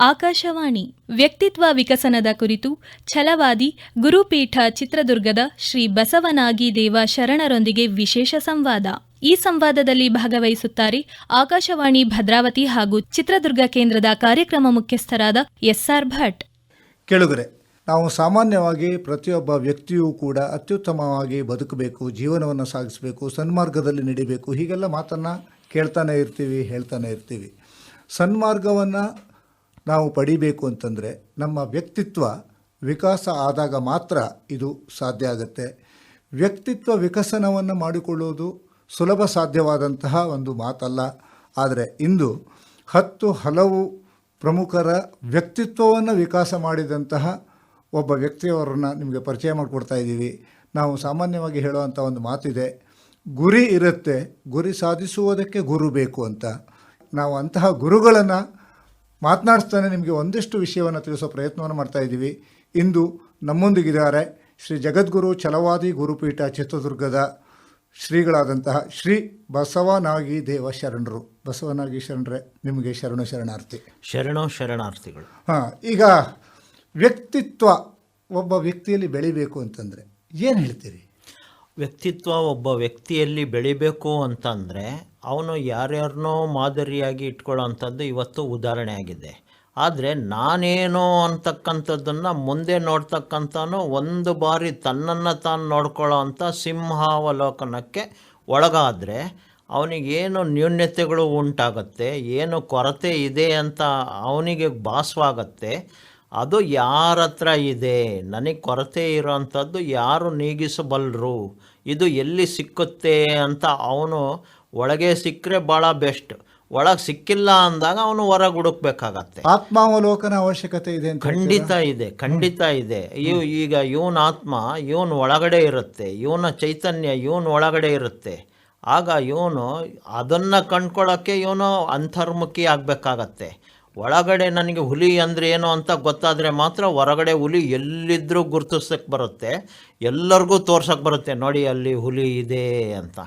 ಆಕಾಶವಾಣಿ ವ್ಯಕ್ತಿತ್ವ ವಿಕಸನದ ಕುರಿತು ಛಲವಾದಿ ಗುರುಪೀಠ ಚಿತ್ರದುರ್ಗದ ಶ್ರೀ ಬಸವನಾಗಿ ದೇವ ಶರಣರೊಂದಿಗೆ ವಿಶೇಷ ಸಂವಾದ. ಈ ಸಂವಾದದಲ್ಲಿ ಭಾಗವಹಿಸುತ್ತಾರೆ ಆಕಾಶವಾಣಿ ಭದ್ರಾವತಿ ಹಾಗೂ ಚಿತ್ರದುರ್ಗ ಕೇಂದ್ರದ ಕಾರ್ಯಕ್ರಮ ಮುಖ್ಯಸ್ಥರಾದ ಎಸ್ಆರ್ ಭಟ್. ಕೆಳಗರೆ, ನಾವು ಸಾಮಾನ್ಯವಾಗಿ ಪ್ರತಿಯೊಬ್ಬ ವ್ಯಕ್ತಿಯೂ ಕೂಡ ಅತ್ಯುತ್ತಮವಾಗಿ ಬದುಕಬೇಕು, ಜೀವನವನ್ನು ಸಾಗಿಸಬೇಕು, ಸನ್ಮಾರ್ಗದಲ್ಲಿ ನಡಿಬೇಕು, ಹೀಗೆಲ್ಲ ಮಾತನ್ನು ಕೇಳ್ತಾನೆ ಇರ್ತೀವಿ, ಹೇಳ್ತಾನೆ ಇರ್ತೀವಿ. ಸನ್ಮಾರ್ಗವನ್ನು ನಾವು ಪಡಿಬೇಕು ಅಂತಂದರೆ ನಮ್ಮ ವ್ಯಕ್ತಿತ್ವ ವಿಕಾಸ ಆದಾಗ ಮಾತ್ರ ಇದು ಸಾಧ್ಯ ಆಗುತ್ತೆ. ವ್ಯಕ್ತಿತ್ವ ವಿಕಸನವನ್ನು ಮಾಡಿಕೊಳ್ಳುವುದು ಸುಲಭ ಸಾಧ್ಯವಾದಂತಹ ಒಂದು ಮಾತಲ್ಲ. ಆದರೆ ಇಂದು ಹತ್ತು ಹಲವು ಪ್ರಮುಖರ ವ್ಯಕ್ತಿತ್ವವನ್ನು ವಿಕಾಸ ಮಾಡಿದಂತಹ ಒಬ್ಬ ವ್ಯಕ್ತಿಯವರನ್ನ ನಿಮಗೆ ಪರಿಚಯ ಮಾಡಿಕೊಡ್ತಾ ಇದ್ದೀವಿ. ನಾವು ಸಾಮಾನ್ಯವಾಗಿ ಹೇಳುವಂಥ ಒಂದು ಮಾತಿದೆ, ಗುರಿ ಇರುತ್ತೆ, ಗುರಿ ಸಾಧಿಸುವುದಕ್ಕೆ ಗುರು ಬೇಕು ಅಂತ. ನಾವು ಅಂತಹ ಗುರುಗಳನ್ನು ಮಾತನಾಡಿಸ್ತಾನೆ ನಿಮಗೆ ಒಂದಿಷ್ಟು ವಿಷಯವನ್ನು ತಿಳಿಸೋ ಪ್ರಯತ್ನವನ್ನು ಮಾಡ್ತಾ ಇದ್ದೀವಿ. ಇಂದು ನಮ್ಮೊಂದಿಗಿದ್ದಾರೆ ಶ್ರೀ ಜಗದ್ಗುರು ಛಲವಾದಿ ಗುರುಪೀಠ ಚಿತ್ರದುರ್ಗದ ಶ್ರೀಗಳಾದಂತಹ ಶ್ರೀ ಬಸವನಾಗಿ ದೇವ ಶರಣರು. ಬಸವನಾಗಿ ಶರಣರೇ ನಿಮಗೆ ಶರಣು ಶರಣಾರ್ಥಿ. ಶರಣೋ ಶರಣಾರ್ಥಿಗಳು. ಹಾಂ ಈಗ ವ್ಯಕ್ತಿತ್ವ ಒಬ್ಬ ವ್ಯಕ್ತಿಯಲ್ಲಿ ಬೆಳಿಬೇಕು ಅಂತಂದರೆ ಏನು ಹೇಳ್ತೀರಿ? ವ್ಯಕ್ತಿತ್ವ ಒಬ್ಬ ವ್ಯಕ್ತಿಯಲ್ಲಿ ಬೆಳಿಬೇಕು ಅಂತಂದರೆ ಅವನು ಯಾರ್ಯಾರನ್ನೋ ಮಾದರಿಯಾಗಿ ಇಟ್ಕೊಳ್ಳೋ ಅಂಥದ್ದು ಇವತ್ತು ಉದಾಹರಣೆ ಆಗಿದೆ. ಆದರೆ ನಾನೇನು ಅಂತಕ್ಕಂಥದ್ದನ್ನು ಮುಂದೆ ನೋಡ್ತಕ್ಕಂಥನು ಒಂದು ಬಾರಿ ತನ್ನನ್ನು ತಾನು ನೋಡ್ಕೊಳ್ಳೋ ಅಂಥ ಸಿಂಹಾವಲೋಕನಕ್ಕೆ ಒಳಗಾದರೆ ಅವನಿಗೇನು ನ್ಯೂನ್ಯತೆಗಳು ಉಂಟಾಗತ್ತೆ, ಏನು ಕೊರತೆ ಇದೆ ಅಂತ ಅವನಿಗೆ ಭಾಸವಾಗತ್ತೆ ಅದು ಯಾರ ಹತ್ರ ಇದೆ? ನನಗೆ ಕೊರತೆ ಇರೋವಂಥದ್ದು ಯಾರು ನೀಗಿಸಬಲ್ಲರು ಇದು ಎಲ್ಲಿ ಸಿಕ್ಕುತ್ತೆ ಅಂತ ಅವನು ಒಳಗೆ ಸಿಕ್ಕರೆ ಭಾಳ ಬೆಸ್ಟ್. ಒಳಗೆ ಸಿಕ್ಕಿಲ್ಲ ಅಂದಾಗ ಅವನು ಹೊರಗೆ ಹುಡುಕ್ಬೇಕಾಗತ್ತೆ ಆತ್ಮಾವಲೋಕನ ಅವಶ್ಯಕತೆ ಇದೆ ಖಂಡಿತ ಇದೆ ಖಂಡಿತ ಇದೆ. ಇವ್ ಈಗ ಇವನ ಆತ್ಮ ಇವನು ಒಳಗಡೆ ಇರುತ್ತೆ. ಇವನ ಚೈತನ್ಯ ಇವನ ಒಳಗಡೆ ಇರುತ್ತೆ. ಆಗ ಇವನು ಅದನ್ನು ಕಂಡ್ಕೊಳ್ಳೋಕ್ಕೆ ಇವನು ಅಂತರ್ಮುಖಿ ಆಗಬೇಕಾಗತ್ತೆ. ಒಳಗಡೆ ನನಗೆ ಹುಲಿ ಅಂದರೆ ಏನು ಅಂತ ಗೊತ್ತಾದರೆ ಮಾತ್ರ ಹೊರಗಡೆ ಹುಲಿ ಎಲ್ಲಿದ್ದರೂ ಗುರ್ತಿಸೋಕ್ಕೆ ಬರುತ್ತೆ. ಎಲ್ಲರಿಗೂ ತೋರ್ಸಕ್ಕೆ ಬರುತ್ತೆ, ನೋಡಿ ಅಲ್ಲಿ ಹುಲಿ ಇದೆ ಅಂತ.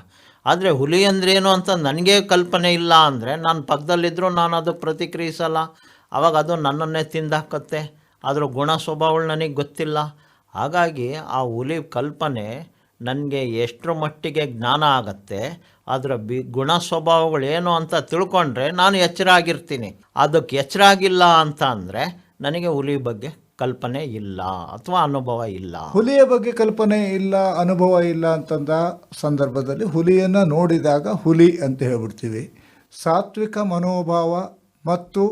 ಆದರೆ ಹುಲಿ ಅಂದ್ರೇನು ಅಂತ ನನಗೆ ಕಲ್ಪನೆ ಇಲ್ಲ ಅಂದರೆ ನಾನು ಪಕ್ಕದಲ್ಲಿದ್ದರೂ ನಾನು ಅದು ಪ್ರತಿಕ್ರಿಯಿಸಲ್ಲ. ಆವಾಗ ಅದು ನನ್ನನ್ನೇ ತಿಂದಾಕತ್ತೆ. ಅದರ ಗುಣ ಸ್ವಭಾವಗಳು ನನಗೆ ಗೊತ್ತಿಲ್ಲ. ಹಾಗಾಗಿ ಆ ಹುಲಿ ಕಲ್ಪನೆ ನನಗೆ ಎಷ್ಟರ ಮಟ್ಟಿಗೆ ಜ್ಞಾನ ಆಗತ್ತೆ ಅದರ ಬಿ ಗುಣ ಸ್ವಭಾವಗಳೇನು ಏನು ಅಂತ ತಿಳ್ಕೊಂಡ್ರೆ ನಾನು ಎಚ್ಚರ ಆಗಿರ್ತೀನಿ ಅದಕ್ಕೆ ಎಚ್ಚರ ಆಗಿಲ್ಲ ಅಂತ ಅಂದರೆ ನನಗೆ ಹುಲಿ ಬಗ್ಗೆ ಕಲ್ಪನೆ ಇಲ್ಲ ಅಥವಾ ಅನುಭವ ಇಲ್ಲ. ಹುಲಿಯ ಬಗ್ಗೆ ಕಲ್ಪನೆ ಇಲ್ಲ ಅನುಭವ ಇಲ್ಲ ಅಂತಂದ ಸಂದರ್ಭದಲ್ಲಿ ಹುಲಿಯನ್ನು ನೋಡಿದಾಗ ಹುಲಿ ಅಂತ ಹೇಳ್ಬಿಡ್ತೀವಿ. ಸಾತ್ವಿಕ ಮನೋಭಾವ ಮತ್ತು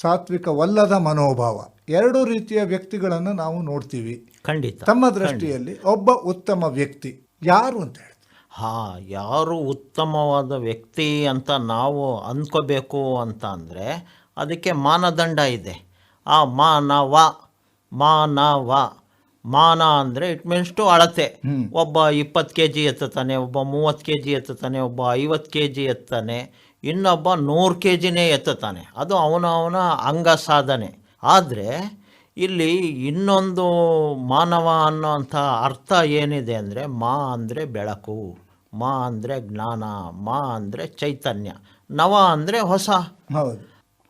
ಸಾತ್ವಿಕವಲ್ಲದ ಮನೋಭಾವ ಎರಡು ರೀತಿಯ ವ್ಯಕ್ತಿಗಳನ್ನು ನಾವು ನೋಡ್ತೀವಿ. ಖಂಡಿತ. ತಮ್ಮ ದೃಷ್ಟಿಯಲ್ಲಿ ಒಬ್ಬ ಉತ್ತಮ ವ್ಯಕ್ತಿ ಯಾರು ಅಂತ ಹೇಳ್ತೀವಿ ಹಾಂ ಯಾರು ಉತ್ತಮವಾದ ವ್ಯಕ್ತಿ ಅಂತ ನಾವು ಅಂದ್ಕೋಬೇಕು ಅಂತ ಅಂದರೆ ಅದಕ್ಕೆ ಮಾನದಂಡ ಇದೆ. ಆ ಮಾನವ ಮಾನವ ಮಾನ ಅಂದರೆ ಇಟ್ ಮೀನ್ಸ್ ಟು ಅಳತೆ. ಒಬ್ಬ ಇಪ್ಪತ್ತು ಕೆ ಜಿ ಎತ್ತುತ್ತಾನೆ ಒಬ್ಬ ಮೂವತ್ತು ಕೆ ಜಿ ಎತ್ತುತ್ತಾನೆ ಒಬ್ಬ ಐವತ್ತು ಕೆ ಜಿ ಎತ್ತಾನೆ ಇನ್ನೊಬ್ಬ ನೂರು ಕೆ ಜಿನೇ ಎತ್ತುತ್ತಾನೆ. ಅದು ಅವನ ಅವನ ಅಂಗ ಸಾಧನೆ. ಆದರೆ ಇಲ್ಲಿ ಇನ್ನೊಂದು ಮಾನವ ಅನ್ನೋಂಥ ಅರ್ಥ ಏನಿದೆ ಅಂದರೆ ಮಾ ಅಂದರೆ ಬೆಳಕು. ಮಾ ಅಂದರೆ ಜ್ಞಾನ ಮಾ ಅಂದರೆ ಚೈತನ್ಯ ನವ ಅಂದರೆ ಹೊಸ. ಹೌದು.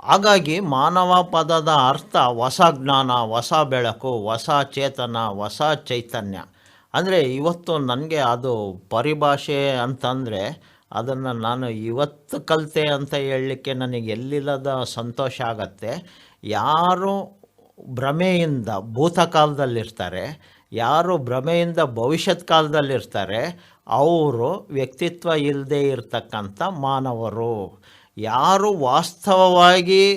ಹಾಗಾಗಿ ಮಾನವ ಪದದ ಅರ್ಥ ಹೊಸ ಜ್ಞಾನ ಹೊಸ ಬೆಳಕು ಹೊಸ ಚೇತನ ಹೊಸ ಚೈತನ್ಯ. ಅಂದರೆ ಇವತ್ತು ನನಗೆ ಅದು ಪರಿಭಾಷೆ ಅಂತಂದರೆ ಅದನ್ನು ನಾನು ಇವತ್ತು ಕಲಿತೆ ಅಂತ ಹೇಳಲಿಕ್ಕೆ ನನಗೆ ಎಲ್ಲಿಲ್ಲದ ಸಂತೋಷ ಆಗತ್ತೆ. ಯಾರು ಭ್ರಮೆಯಿಂದ ಭೂತಕಾಲದಲ್ಲಿರ್ತಾರೆ ಯಾರು ಭ್ರಮೆಯಿಂದ ಭವಿಷ್ಯತ್ ಕಾಲದಲ್ಲಿರ್ತಾರೆ ಅವರು ವ್ಯಕ್ತಿತ್ವ ಇಲ್ಲದೆ ಇರತಕ್ಕಂಥ ಮಾನವರು. ಯಾರು ವಾಸ್ತವವಾಗಿ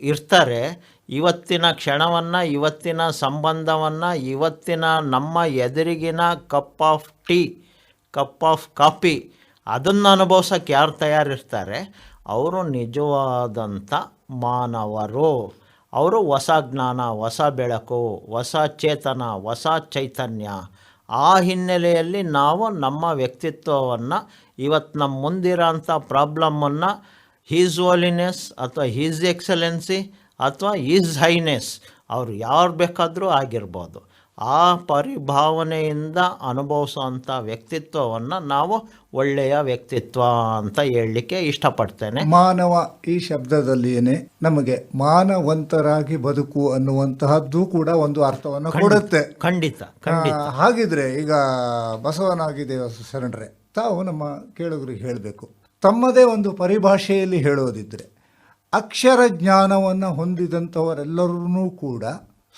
ಇರ್ತಾರೆ, ಇವತ್ತಿನ ಕ್ಷಣವನ್ನು, ಇವತ್ತಿನ ಸಂಬಂಧವನ್ನು, ಇವತ್ತಿನ ನಮ್ಮ ಎದುರಿಗಿನ cup of tea, cup of coffee ಅದನ್ನು ಅನುಭವಿಸೋಕ್ಕೆ ಯಾರು ತಯಾರಿರ್ತಾರೆ? ಅವರು ನಿಜವಾದಂಥ ಮಾನವರು. ಅವರು ಹೊಸ ಜ್ಞಾನ, ಹೊಸ ಬೆಳಕು, ಹೊಸ ಚೇತನ, ಹೊಸ ಚೈತನ್ಯ. ಆ ಹಿನ್ನೆಲೆಯಲ್ಲಿ ನಾವು ನಮ್ಮ ವ್ಯಕ್ತಿತ್ವವನ್ನು ಇವತ್ತು ನಮ್ಮ ಮುಂದಿರೋಂಥ ಪ್ರಾಬ್ಲಮ್ಮನ್ನು ಹೀಸ್ ಓಲಿನೆಸ್ ಅಥವಾ ಹೀಸ್ ಎಕ್ಸಲೆನ್ಸಿ ಅಥವಾ ಈಸ್ ಹೈನೆಸ್ ಅವರು ಯಾರು ಬೇಕಾದರೂ ಆಗಿರ್ಬೋದು. ಆ ಪರಿಭಾವನೆಯಿಂದ ಅನುಭವಿಸುವಂಥ ವ್ಯಕ್ತಿತ್ವವನ್ನು ನಾವು ಒಳ್ಳೆಯ ವ್ಯಕ್ತಿತ್ವ ಅಂತ ಹೇಳಲಿಕ್ಕೆ ಇಷ್ಟಪಡ್ತೇನೆ. ಮಾನವ ಈ ಶಬ್ದದಲ್ಲಿಯೇ ನಮಗೆ ಮಾನವಂತರಾಗಿ ಬದುಕು ಅನ್ನುವಂತಹದ್ದು ಕೂಡ ಒಂದು ಅರ್ಥವನ್ನು ಕೊಡುತ್ತೆ. ಖಂಡಿತ ಹಾಗಿದ್ರೆ ಈಗ ಬಸವನಾಗಿದೆ ಶರಣರೇ ತಾವು ನಮ್ಮ ಕೇಳುಗರಿಗೆ ಹೇಳಬೇಕು. ತಮ್ಮದೇ ಒಂದು ಪರಿಭಾಷೆಯಲ್ಲಿ ಹೇಳೋದಿದ್ರೆ ಅಕ್ಷರ ಜ್ಞಾನವನ್ನು ಹೊಂದಿದಂಥವರೆಲ್ಲರೂ ಕೂಡ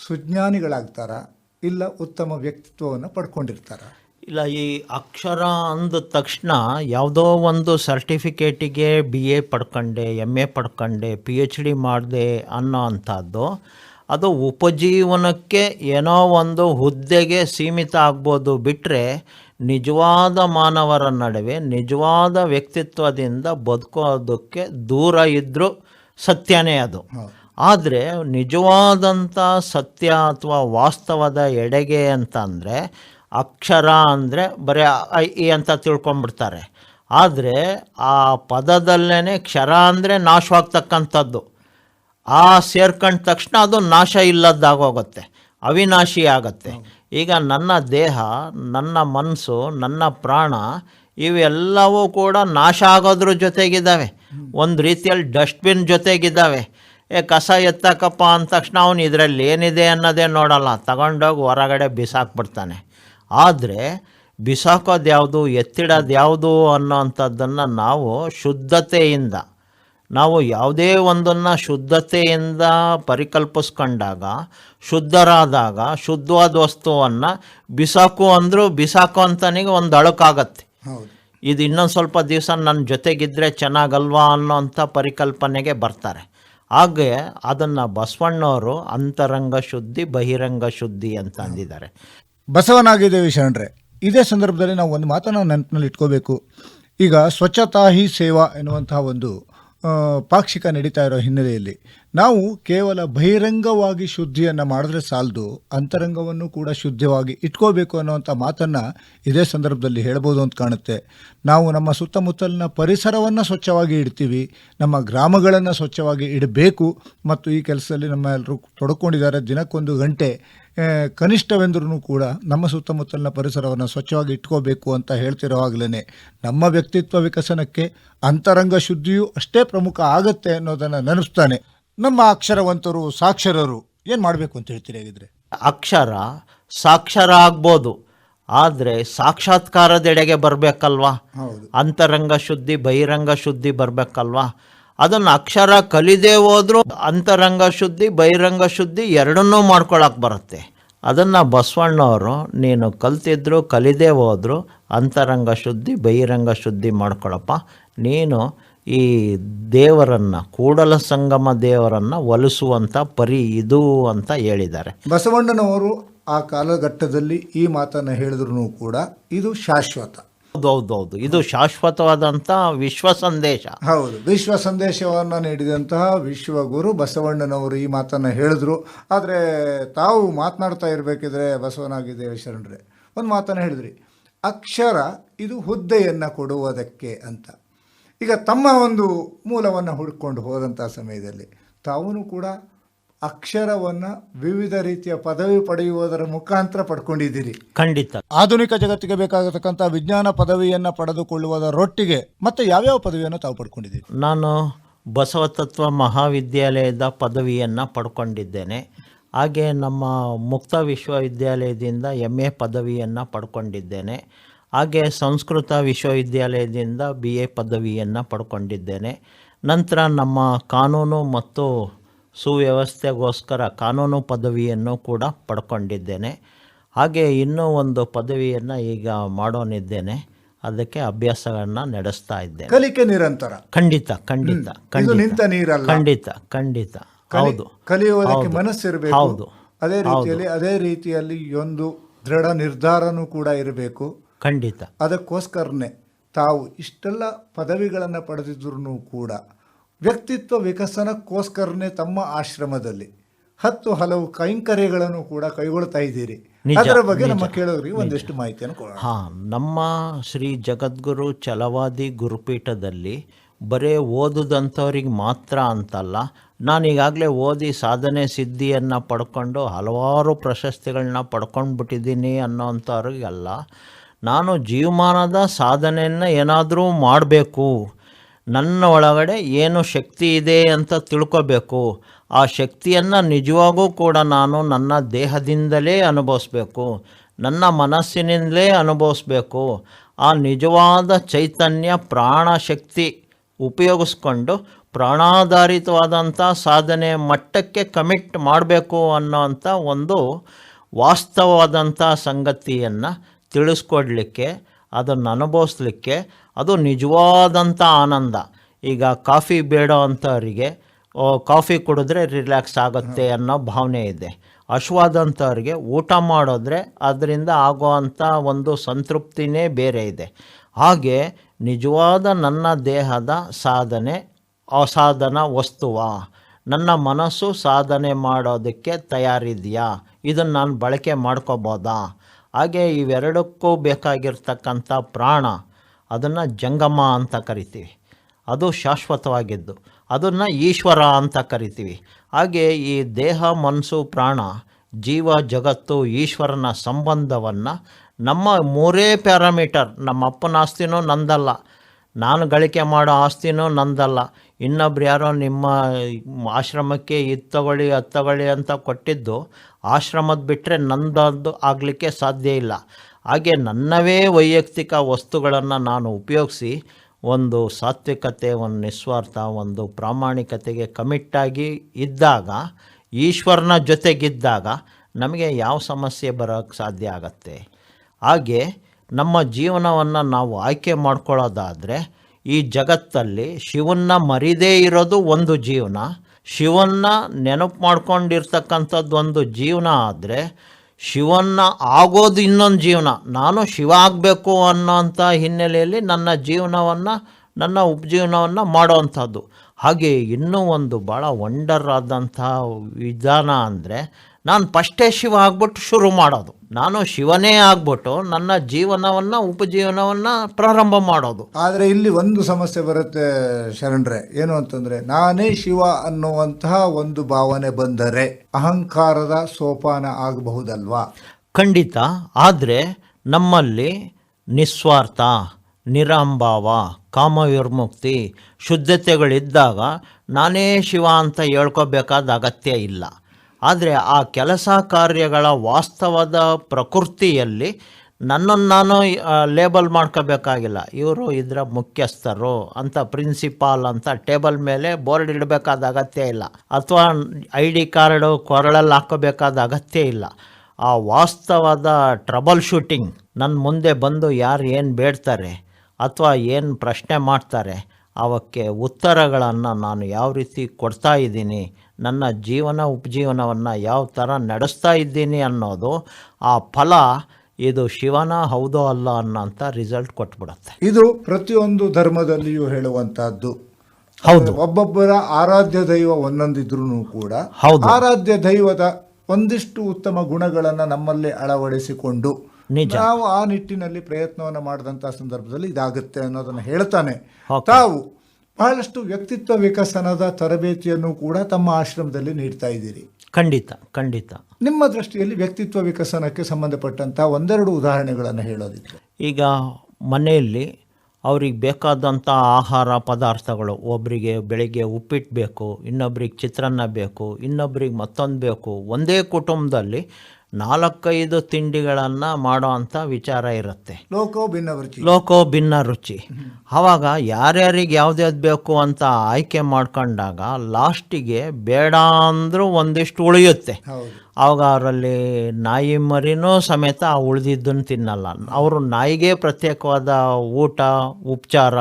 ಸುಜ್ಞಾನಿಗಳಾಗ್ತಾರ? ಇಲ್ಲ ಉತ್ತಮ ವ್ಯಕ್ತಿತ್ವವನ್ನು ಪಡ್ಕೊಂಡಿರ್ತಾರ. ಇಲ್ಲ ಈ ಅಕ್ಷರ ಅಂದ ತಕ್ಷಣ ಯಾವುದೋ ಒಂದು ಸರ್ಟಿಫಿಕೇಟಿಗೆ ಬಿ ಎ ಪಡ್ಕೊಂಡೆ ಎಂ ಎ ಪಡ್ಕೊಂಡೆ ಪಿ ಎಚ್ ಡಿ ಮಾಡಿದೆ ಅನ್ನೋ ಅಂಥದ್ದು ಅದು ಉಪಜೀವನಕ್ಕೆ ಏನೋ ಒಂದು ಹುದ್ದೆಗೆ ಸೀಮಿತ ಆಗ್ಬೋದು ಬಿಟ್ಟರೆ ನಿಜವಾದ ಮಾನವರ ನಡುವೆ ನಿಜವಾದ ವ್ಯಕ್ತಿತ್ವದಿಂದ ಬದುಕೋದಕ್ಕೆ ದೂರ ಇದ್ದರೂ ಸತ್ಯನೇ ಅದು. ಆದರೆ ನಿಜವಾದಂಥ ಸತ್ಯ ಅಥವಾ ವಾಸ್ತವದ ಎಡೆಗೆ ಅಂತ ಅಂದರೆ ಅಕ್ಷರ ಅಂದರೆ ಬರೀ ಐ ಅಂತ ತಿಳ್ಕೊಂಡ್ಬಿಡ್ತಾರೆ. ಆದರೆ ಆ ಪದದಲ್ಲೇ ಕ್ಷರ ಅಂದರೆ ನಾಶವಾಗ್ತಕ್ಕಂಥದ್ದು. ಆ ಸೇರ್ಕೊಂಡ ತಕ್ಷಣ ಅದು ನಾಶ ಇಲ್ಲದ್ದಾಗೋಗುತ್ತೆ, ಅವಿನಾಶಿ ಆಗತ್ತೆ. ಈಗ ನನ್ನ ದೇಹ, ನನ್ನ ಮನಸ್ಸು ನನ್ನ ಪ್ರಾಣ ಇವೆಲ್ಲವೂ ಕೂಡ ನಾಶ ಆಗೋದ್ರ ಜೊತೆಗಿದ್ದಾವೆ ಒಂದು ರೀತಿಯಲ್ಲಿ ಡಸ್ಟ್ಬಿನ್ ಜೊತೆಗಿದ್ದಾವೆ ಏ ಕಸ ಎತ್ತಕಪ್ಪ ಅಂದ ತಕ್ಷಣ ಅವನು ಇದರಲ್ಲಿ ಏನಿದೆ ಅನ್ನೋದೇ ನೋಡಲ್ಲ. ತಗೊಂಡೋಗಿ ಹೊರಗಡೆ ಬಿಸಾಕ್ಬಿಡ್ತಾನೆ. ಆದರೆ ಬಿಸಾಕೋದು ಯಾವುದು ಎತ್ತಿಡೋದು ಯಾವುದು ಅನ್ನೋವಂಥದ್ದನ್ನು ನಾವು ಶುದ್ಧತೆಯಿಂದ ನಾವು ಯಾವುದೇ ಒಂದನ್ನು ಶುದ್ಧತೆಯಿಂದ ಪರಿಕಲ್ಪಿಸ್ಕೊಂಡಾಗ ಶುದ್ಧರಾದಾಗ ಶುದ್ಧವಾದ ವಸ್ತುವನ್ನು ಬಿಸಾಕು ಅಂದರೂ ಬಿಸಾಕು ಅಂತನಿಗೆ ಒಂದು ಅಳುಕಾಗತ್ತೆ. ಇದು ಇನ್ನೊಂದು ಸ್ವಲ್ಪ ದಿವಸ ನನ್ನ ಜೊತೆಗಿದ್ದರೆ ಚೆನ್ನಾಗಲ್ವಾ ಅನ್ನೋಂಥ ಪರಿಕಲ್ಪನೆಗೆ ಬರ್ತಾರೆ. ಹಾಗೆ ಅದನ್ನು ಬಸವಣ್ಣವರು ಅಂತರಂಗ ಶುದ್ಧಿ, ಬಹಿರಂಗ ಶುದ್ಧಿ ಅಂತ ಅಂದಿದ್ದಾರೆ. ಬಸವನಾಗಿದ್ದೇವೆ ಶರಣ್ರೆ. ಇದೇ ಸಂದರ್ಭದಲ್ಲಿ ನಾವು ಒಂದು ಮಾತನ್ನು ನೆನಪಿನಲ್ಲಿ ಇಟ್ಕೋಬೇಕು. ಈಗ ಸ್ವಚ್ಛತಾ ಹಿ ಸೇವಾ ಎನ್ನುವಂತಹ ಒಂದು ಪಾಕ್ಷಿಕ ನಡೀತಾ ಇರೋ ಹಿನ್ನೆಲೆಯಲ್ಲಿ ನಾವು ಕೇವಲ ಬಹಿರಂಗವಾಗಿ ಶುದ್ಧಿಯನ್ನು ಮಾಡಿದ್ರೆ ಸಾಲದು, ಅಂತರಂಗವನ್ನು ಕೂಡ ಶುದ್ಧವಾಗಿ ಇಟ್ಕೋಬೇಕು ಅನ್ನುವಂಥ ಮಾತನ್ನು ಇದೇ ಸಂದರ್ಭದಲ್ಲಿ ಹೇಳ್ಬೋದು ಅಂತ ಕಾಣುತ್ತೆ. ನಾವು ನಮ್ಮ ಸುತ್ತಮುತ್ತಲಿನ ಪರಿಸರವನ್ನು ಸ್ವಚ್ಛವಾಗಿ ಇಡ್ತೀವಿ, ನಮ್ಮ ಗ್ರಾಮಗಳನ್ನು ಸ್ವಚ್ಛವಾಗಿ ಇಡಬೇಕು, ಮತ್ತು ಈ ಕೆಲಸದಲ್ಲಿ ನಮ್ಮ ಎಲ್ಲರೂ ತೊಡ್ಕೊಂಡಿದ್ದಾರೆ ದಿನಕ್ಕೊಂದು ಗಂಟೆ ಕನಿಷ್ಠವೆಂದ್ರೂ ಕೂಡ ನಮ್ಮ ಸುತ್ತಮುತ್ತಲಿನ ಪರಿಸರವನ್ನು ಸ್ವಚ್ಛವಾಗಿ ಇಟ್ಕೋಬೇಕು ಅಂತ ಹೇಳ್ತಿರೋವಾಗಲೇ ನಮ್ಮ ವ್ಯಕ್ತಿತ್ವ ವಿಕಸನಕ್ಕೆ ಅಂತರಂಗ ಶುದ್ಧಿಯು ಅಷ್ಟೇ ಪ್ರಮುಖ ಆಗುತ್ತೆ ಅನ್ನೋದನ್ನು ನೆನಪಿಸ್ತಾನೆ ನಮ್ಮ ಅಕ್ಷರವಂತರು ಸಾಕ್ಷರರು ಏನು ಮಾಡಬೇಕು ಅಂತ ಹೇಳ್ತೀರಿ ಹಾಗಿದ್ರೆ? ಅಕ್ಷರ ಸಾಕ್ಷರ ಆಗ್ಬೋದು ಆದರೆ ಸಾಕ್ಷಾತ್ಕಾರದೆಡೆಗೆ ಬರಬೇಕಲ್ವಾ? ಅಂತರಂಗ ಶುದ್ಧಿ ಬಹಿರಂಗ ಶುದ್ಧಿ ಬರಬೇಕಲ್ವಾ? ಅದನ್ನು ಅಕ್ಷರ ಕಲಿದೇ ಹೋದರೂ ಅಂತರಂಗ ಶುದ್ಧಿ ಬಹಿರಂಗ ಶುದ್ಧಿ ಎರಡನ್ನೂ ಮಾಡ್ಕೊಳಕ್ಕೆ ಬರುತ್ತೆ. ಅದನ್ನು ಬಸವಣ್ಣವರು ನೀನು ಕಲ್ತಿದ್ರು ಕಲಿದೇ ಹೋದ್ರು ಅಂತರಂಗ ಶುದ್ಧಿ ಬಹಿರಂಗ ಶುದ್ಧಿ ಮಾಡ್ಕೊಳಪ್ಪ. ನೀನು ಈ ದೇವರನ್ನು ಕೂಡಲ ಸಂಗಮ ದೇವರನ್ನು ಒಲಿಸುವಂಥ ಪರಿ ಇದು ಅಂತ ಹೇಳಿದ್ದಾರೆ. ಬಸವಣ್ಣನವರು ಆ ಕಾಲಘಟ್ಟದಲ್ಲಿ ಈ ಮಾತನ್ನು ಹೇಳಿದ್ರು ಕೂಡ ಇದು ಶಾಶ್ವತ. ಹೌದೌದೌದು. ಇದು ಶಾಶ್ವತವಾದಂಥ ವಿಶ್ವ ಸಂದೇಶ. ಹೌದು. ವಿಶ್ವ ಸಂದೇಶವನ್ನು ನೀಡಿದಂತಹ ವಿಶ್ವಗುರು ಬಸವಣ್ಣನವರು ಈ ಮಾತನ್ನು ಹೇಳಿದ್ರು. ಆದರೆ ತಾವು ಮಾತನಾಡ್ತಾ ಇರಬೇಕಿದ್ರೆ ಬಸವನಾಗಿ ಶರಣ್ರೆ. ಒಂದು ಮಾತನ್ನು ಹೇಳಿದ್ರಿ. ಅಕ್ಷರ ಇದು ಹುದ್ದೆಯನ್ನು ಕೊಡುವುದಕ್ಕೆ ಅಂತ. ಈಗ ತಮ್ಮ ಒಂದು ಮೂಲವನ್ನು ಹುಡುಕೊಂಡು ಹೋದಂಥ ಸಮಯದಲ್ಲಿ ತಾವೂ ಕೂಡ ಅಕ್ಷರವನ್ನು ವಿವಿಧ ರೀತಿಯ ಪದವಿ ಪಡೆಯುವುದರ ಮುಖಾಂತರ ಪಡ್ಕೊಂಡಿದ್ದೀರಿ. ಖಂಡಿತ. ಆಧುನಿಕ ಜಗತ್ತಿಗೆ ಬೇಕಾಗತಕ್ಕಂಥ ವಿಜ್ಞಾನ ಪದವಿಯನ್ನು ಪಡೆದುಕೊಳ್ಳುವುದರೊಟ್ಟಿಗೆ ಮತ್ತೆ ಯಾವ್ಯಾವ ಪದವಿಯನ್ನು ತಾವು ಪಡ್ಕೊಂಡಿದ್ದೀರಿ? ನಾನು ಬಸವತತ್ವ ಮಹಾವಿದ್ಯಾಲಯದ ಪದವಿಯನ್ನು ಪಡ್ಕೊಂಡಿದ್ದೇನೆ. ಹಾಗೆ ನಮ್ಮ ಮುಕ್ತ ವಿಶ್ವವಿದ್ಯಾಲಯದಿಂದ ಎಂ ಎ ಪದವಿಯನ್ನು ಪಡ್ಕೊಂಡಿದ್ದೇನೆ. ಹಾಗೆ ಸಂಸ್ಕೃತ ವಿಶ್ವವಿದ್ಯಾಲಯದಿಂದ ಬಿ ಎ ಪದವಿಯನ್ನು ಪಡ್ಕೊಂಡಿದ್ದೇನೆ. ನಂತರ ನಮ್ಮ ಕಾನೂನು ಮತ್ತು ಸುವ್ಯವಸ್ಥೆಗೋಸ್ಕರ ಕಾನೂನು ಪದವಿಯನ್ನು ಕೂಡ ಪಡ್ಕೊಂಡಿದ್ದೇನೆ. ಹಾಗೆ ಇನ್ನೂ ಒಂದು ಪದವಿಯನ್ನು ಈಗ ಮಾಡೋನಿದ್ದೇನೆ. ಅದಕ್ಕೆ ಅಭ್ಯಾಸಗಳನ್ನ ನಡೆಸ್ತಾ ಇದ್ದೇನೆ. ಕಲಿಕೆ ನಿರಂತರ. ಖಂಡಿತ ಖಂಡಿತ ಖಂಡಿತ. ಖಂಡಿತ ಖಂಡಿತ. ಹೌದು. ಕಲಿಯುವುದಕ್ಕೆ. ಮನಸ್ಸಿರಬೇಕು. ಹೌದು. ಅದೇ ರೀತಿಯಲ್ಲಿ ಅದೇ ರೀತಿಯಲ್ಲಿ ಒಂದು ದೃಢ ನಿರ್ಧಾರನೂ ಕೂಡ ಇರಬೇಕು. ಖಂಡಿತ. ಅದಕ್ಕೋಸ್ಕರನೇ ತಾವು ಇಷ್ಟೆಲ್ಲ ಪದವಿಗಳನ್ನು ಪಡೆದಿದ್ರೂ ಕೂಡ ವ್ಯಕ್ತಿತ್ವ ವಿಕಸನಕ್ಕೋಸ್ಕರನೇ ತಮ್ಮ ಆಶ್ರಮದಲ್ಲಿ ಹತ್ತು ಹಲವು ಕೈಂಕರ್ಯಗಳನ್ನು ಕೂಡ ಕೈಗೊಳ್ತಾ ಇದ್ದೀರಿ. ಅದರ ಬಗ್ಗೆ ನಮ್ಮ ಕೇಳೋರಿಗೆ ಒಂದಿಷ್ಟು ಮಾಹಿತಿಯನ್ನು ಕೊಡೋಣ. ಹಾಂ ನಮ್ಮ ಶ್ರೀ ಜಗದ್ಗುರು ಛಲವಾದಿ ಗುರುಪೀಠದಲ್ಲಿ ಬರೇ ಓದುದಂಥವ್ರಿಗೆ ಮಾತ್ರ ಅಂತಲ್ಲ ನಾನು ಈಗಾಗಲೇ ಓದಿ ಸಾಧನೆ ಸಿದ್ಧಿಯನ್ನು ಪಡ್ಕೊಂಡು ಹಲವಾರು ಪ್ರಶಸ್ತಿಗಳನ್ನ ಪಡ್ಕೊಂಡ್ಬಿಟ್ಟಿದ್ದೀನಿ ಅನ್ನೋಂಥವ್ರಿಗೆಲ್ಲ. ನಾನು ಜೀವಮಾನದ ಸಾಧನೆಯನ್ನು ಏನಾದರೂ ಮಾಡಬೇಕು. ನನ್ನ ಒಳಗಡೆ ಏನು ಶಕ್ತಿ ಇದೆ ಅಂತ ತಿಳ್ಕೋಬೇಕು. ಆ ಶಕ್ತಿಯನ್ನು ನಿಜವಾಗೂ ಕೂಡ ನಾನು ನನ್ನ ದೇಹದಿಂದಲೇ ಅನುಭವಿಸ್ಬೇಕು. ನನ್ನ ಮನಸ್ಸಿನಿಂದಲೇ ಅನುಭವಿಸ್ಬೇಕು. ಆ ನಿಜವಾದ ಚೈತನ್ಯ ಪ್ರಾಣಶಕ್ತಿ ಉಪಯೋಗಿಸ್ಕೊಂಡು ಪ್ರಾಣಾಧಾರಿತವಾದಂಥ ಸಾಧನೆ ಮಟ್ಟಕ್ಕೆ ಕಮಿಟ್ ಮಾಡಬೇಕು ಅನ್ನೋವಂಥ ಒಂದು ವಾಸ್ತವವಾದಂಥ ಸಂಗತಿಯನ್ನು ತಿಳಿಸ್ಕೊಡ್ಲಿಕ್ಕೆ, ಅದನ್ನು ಅನುಭವಿಸ್ಲಿಕ್ಕೆ ಅದು ನಿಜವಾದಂಥ ಆನಂದ. ಈಗ ಕಾಫಿ ಬೇಡ ಅಂಥವರಿಗೆ ಕಾಫಿ ಕುಡಿದ್ರೆ ರಿಲ್ಯಾಕ್ಸ್ ಆಗುತ್ತೆ ಅನ್ನೋ ಭಾವನೆ ಇದೆ. ಅಶ್ವಾದಂಥವ್ರಿಗೆ ಊಟ ಮಾಡಿದ್ರೆ ಅದರಿಂದ ಆಗುವಂಥ ಒಂದು ಸಂತೃಪ್ತಿನೇ ಬೇರೆ ಇದೆ. ಹಾಗೆ ನಿಜವಾದ ನನ್ನ ದೇಹದ ಸಾಧನೆ ಅಸಾಧನ ವಸ್ತುವ. ನನ್ನ ಮನಸ್ಸು ಸಾಧನೆ ಮಾಡೋದಕ್ಕೆ ತಯಾರಿದೆಯಾ ಇದನ್ನು ನಾನು ಬಳಕೆ ಮಾಡ್ಕೋಬೋದಾ? ಹಾಗೆ ಇವೆರಡಕ್ಕೂ ಬೇಕಾಗಿರ್ತಕ್ಕಂಥ ಪ್ರಾಣ ಅದನ್ನು ಜಂಗಮ ಅಂತ ಕರಿತೀವಿ. ಅದು ಶಾಶ್ವತವಾಗಿದ್ದು, ಅದನ್ನು ಈಶ್ವರ ಅಂತ ಕರಿತೀವಿ. ಹಾಗೆ ಈ ದೇಹ, ಮನಸ್ಸು, ಪ್ರಾಣ, ಜೀವ, ಜಗತ್ತು, ಈಶ್ವರನ ಸಂಬಂಧವನ್ನು ನಮ್ಮ ಮೂರೇ ಪ್ಯಾರಾಮೀಟರ್, ನಮ್ಮ ಅಪ್ಪನ ಆಸ್ತಿನೂ ನಂದಲ್ಲ. ನಾನು ಗಳಿಕೆ ಮಾಡೋ ಆಸ್ತಿನೂ ನಂದಲ್ಲ. ಇನ್ನೊಬ್ರು ಯಾರೋ ನಿಮ್ಮ ಆಶ್ರಮಕ್ಕೆ ಇದು ತಗೊಳ್ಳಿ, ಅದು ತಗೊಳ್ಳಿ ಅಂತ ಕೊಟ್ಟಿದ್ದು ಆಶ್ರಮದ ಬಿಟ್ಟರೆ ನಂದದ್ದು ಆಗಲಿಕ್ಕೆ ಸಾಧ್ಯ ಇಲ್ಲ. ಹಾಗೆ ನನ್ನವೇ ವೈಯಕ್ತಿಕ ವಸ್ತುಗಳನ್ನು ನಾನು ಉಪಯೋಗಿಸಿ ಒಂದು ಸಾತ್ವಿಕತೆ, ಒಂದು ನಿಸ್ವಾರ್ಥ, ಒಂದು ಪ್ರಾಮಾಣಿಕತೆಗೆ ಕಮಿಟ್ಟಾಗಿ ಇದ್ದಾಗ, ಈಶ್ವರನ ಜೊತೆಗಿದ್ದಾಗ ನಮಗೆ ಯಾವ ಸಮಸ್ಯೆ ಬರೋಕ್ಕೆ ಸಾಧ್ಯ ಆಗತ್ತೆ? ಹಾಗೆ ನಮ್ಮ ಜೀವನವನ್ನು ನಾವು ಆಯ್ಕೆ ಮಾಡ್ಕೊಳ್ಳೋದಾದರೆ ಈ ಜಗತ್ತಲ್ಲಿ ಶಿವನ್ನ ಮರಿದೇ ಇರೋದು ಒಂದು ಜೀವನ, ಶಿವನ್ನ ನೆನಪು ಮಾಡ್ಕೊಂಡಿರ್ತಕ್ಕಂಥದ್ದು ಒಂದು ಜೀವನ ಆದರೆ ಶಿವನ್ನ ಆಗೋದು ಇನ್ನೊಂದು ಜೀವನ. ನಾನು ಶಿವ ಆಗಬೇಕು ಅನ್ನೋಂಥ ಹಿನ್ನೆಲೆಯಲ್ಲಿ ನನ್ನ ಜೀವನವನ್ನು, ನನ್ನ ಉಪಜೀವನವನ್ನು ಮಾಡೋವಂಥದ್ದು. ಹಾಗೆ ಇನ್ನೂ ಒಂದು ಭಾಳ ವಂಡರ್ ಆದಂಥ ವಿಧಾನ ಅಂದರೆ ನಾನು ಫಸ್ಟೇ ಶಿವ ಆಗ್ಬಿಟ್ಟು ಶುರು ಮಾಡೋದು. ನಾನು ಶಿವನೇ ಆಗ್ಬಿಟ್ಟು ನನ್ನ ಜೀವನವನ್ನು ಉಪಜೀವನವನ್ನು ಪ್ರಾರಂಭ ಮಾಡೋದು. ಆದರೆ ಇಲ್ಲಿ ಒಂದು ಸಮಸ್ಯೆ ಬರುತ್ತೆ ಶರಣರೇ. ಏನು ಅಂತಂದ್ರೆ ನಾನೇ ಶಿವ ಅನ್ನುವಂತಹ ಒಂದು ಭಾವನೆ ಬಂದರೆ ಅಹಂಕಾರದ ಸೋಪಾನ ಆಗಬಹುದಲ್ವಾ? ಖಂಡಿತ. ಆದರೆ ನಮ್ಮಲ್ಲಿ ನಿಸ್ವಾರ್ಥ ನಿರಾಂಭಾವ ಕಾಮವಿರ್ಮುಕ್ತಿ ಶುದ್ಧತೆಗಳಿದ್ದಾಗ ನಾನೇ ಶಿವ ಅಂತ ಹೇಳ್ಕೋಬೇಕಾದ ಅಗತ್ಯ ಇಲ್ಲ. ಆದರೆ ಆ ಕೆಲಸ ಕಾರ್ಯಗಳ ವಾಸ್ತವದ ಪ್ರಕೃತಿಯಲ್ಲಿ ನನ್ನನ್ನು ನಾನು ಲೇಬಲ್ ಮಾಡ್ಕೋಬೇಕಾಗಿಲ್ಲ. ಇವರು ಇದರ ಮುಖ್ಯಸ್ಥರು ಅಂತ ಪ್ರಿನ್ಸಿಪಾಲ್ ಅಂತ, ಟೇಬಲ್ ಮೇಲೆ ಬೋರ್ಡ್ ಇಡಬೇಕಾದ ಅಗತ್ಯ ಇಲ್ಲ. ಅಥವಾ ಐ ಡಿ ಕಾರ್ಡು ಕೊರಳಲ್ಲಿ ಹಾಕೋಬೇಕಾದ ಅಗತ್ಯ ಇಲ್ಲ. ಆ ವಾಸ್ತವದ ಟ್ರಬಲ್ ಶೂಟಿಂಗ್ ನನ್ನ ಮುಂದೆ ಬಂದು ಯಾರು ಏನು ಬೇಡ್ತಾರೆ ಅಥವಾ ಏನು ಪ್ರಶ್ನೆ ಮಾಡ್ತಾರೆ ಅವಕ್ಕೆ ಉತ್ತರಗಳನ್ನು ನಾನು ಯಾವ ರೀತಿ ಕೊಡ್ತಾ ಇದ್ದೀನಿ ನನ್ನ ಜೀವನ ಉಪಜೀವನವನ್ನು ಯಾವ ಥರ ನಡೆಸ್ತಾ ಇದ್ದೀನಿ ಅನ್ನೋದು ಆ ಫಲ ಇದು ಶಿವನ ಹೌದೋ ಅಲ್ಲ ಅನ್ನೋಂಥ ರಿಸಲ್ಟ್ ಕೊಟ್ಬಿಡುತ್ತೆ ಇದು ಪ್ರತಿಯೊಂದು ಧರ್ಮದಲ್ಲಿಯೂ ಹೇಳುವಂತಹದ್ದು ಹೌದು ಒಬ್ಬೊಬ್ಬರ ಆರಾಧ್ಯ ದೈವ ಒಂದೊಂದಿದ್ರೂ ಕೂಡ ಹೌದು. ಆರಾಧ್ಯ ದೈವದ ಒಂದಿಷ್ಟು ಉತ್ತಮ ಗುಣಗಳನ್ನು ನಮ್ಮಲ್ಲಿ ಅಳವಡಿಸಿಕೊಂಡು. ನಾವು ಆ ನಿಟ್ಟಿನಲ್ಲಿ ಪ್ರಯತ್ನವನ್ನು ಮಾಡಿದಂಥ ಸಂದರ್ಭದಲ್ಲಿ ಇದಾಗುತ್ತೆ ಅನ್ನೋದನ್ನು ಹೇಳ್ತಾನೆ. ತಾವು ಬಹಳಷ್ಟು ವ್ಯಕ್ತಿತ್ವ ವಿಕಸನದ ತರಬೇತಿಯನ್ನು ಕೂಡ ತಮ್ಮ ಆಶ್ರಮದಲ್ಲಿ ನೀಡ್ತಾ ಇದ್ದೀರಿ. ಖಂಡಿತ ಖಂಡಿತ. ನಿಮ್ಮ ದೃಷ್ಟಿಯಲ್ಲಿ ವ್ಯಕ್ತಿತ್ವ ವಿಕಸನಕ್ಕೆ ಸಂಬಂಧಪಟ್ಟಂತಹ ಒಂದೆರಡು ಉದಾಹರಣೆಗಳನ್ನು ಹೇಳೋದಿತ್ತು ಈಗ ಮನೆಯಲ್ಲಿ ಅವ್ರಿಗೆ ಬೇಕಾದಂಥ ಆಹಾರ ಪದಾರ್ಥಗಳು ಒಬ್ಬರಿಗೆ ಬೆಳಿಗ್ಗೆ ಉಪ್ಪಿಟ್ಟು ಬೇಕು ಇನ್ನೊಬ್ರಿಗೆ ಚಿತ್ರಾನ್ನ ಬೇಕು ಇನ್ನೊಬ್ರಿಗೆ ಮತ್ತೊಂದು ಬೇಕು ಒಂದೇ ಕುಟುಂಬದಲ್ಲಿ ನಾಲ್ಕೈದು ತಿಂಡಿಗಳನ್ನು ಮಾಡೋ ಅಂಥ ವಿಚಾರ ಇರುತ್ತೆ. ಲೋಕೋ ಭಿನ್ನವರ್ಚಿ ಲೋಕೋ ಭಿನ್ನ ರುಚಿ. ಆವಾಗ ಯಾರ್ಯಾರಿಗೆ ಯಾವ್ದ್ಯಾವ್ದು ಬೇಕು ಅಂತ ಆಯ್ಕೆ ಮಾಡ್ಕೊಂಡಾಗ ಲಾಸ್ಟಿಗೆ ಬೇಡ ಅಂದರೂ ಒಂದಿಷ್ಟು ಉಳಿಯುತ್ತೆ. ಆವಾಗ ಅವರಲ್ಲಿ ನಾಯಿ ಮರಿನೂ ಸಮೇತ ಉಳಿದಿದ್ದನ್ನು ತಿನ್ನಲ್ಲ. ಅವರು ನಾಯಿಗೆ ಪ್ರತ್ಯೇಕವಾದ ಊಟ ಉಪಚಾರ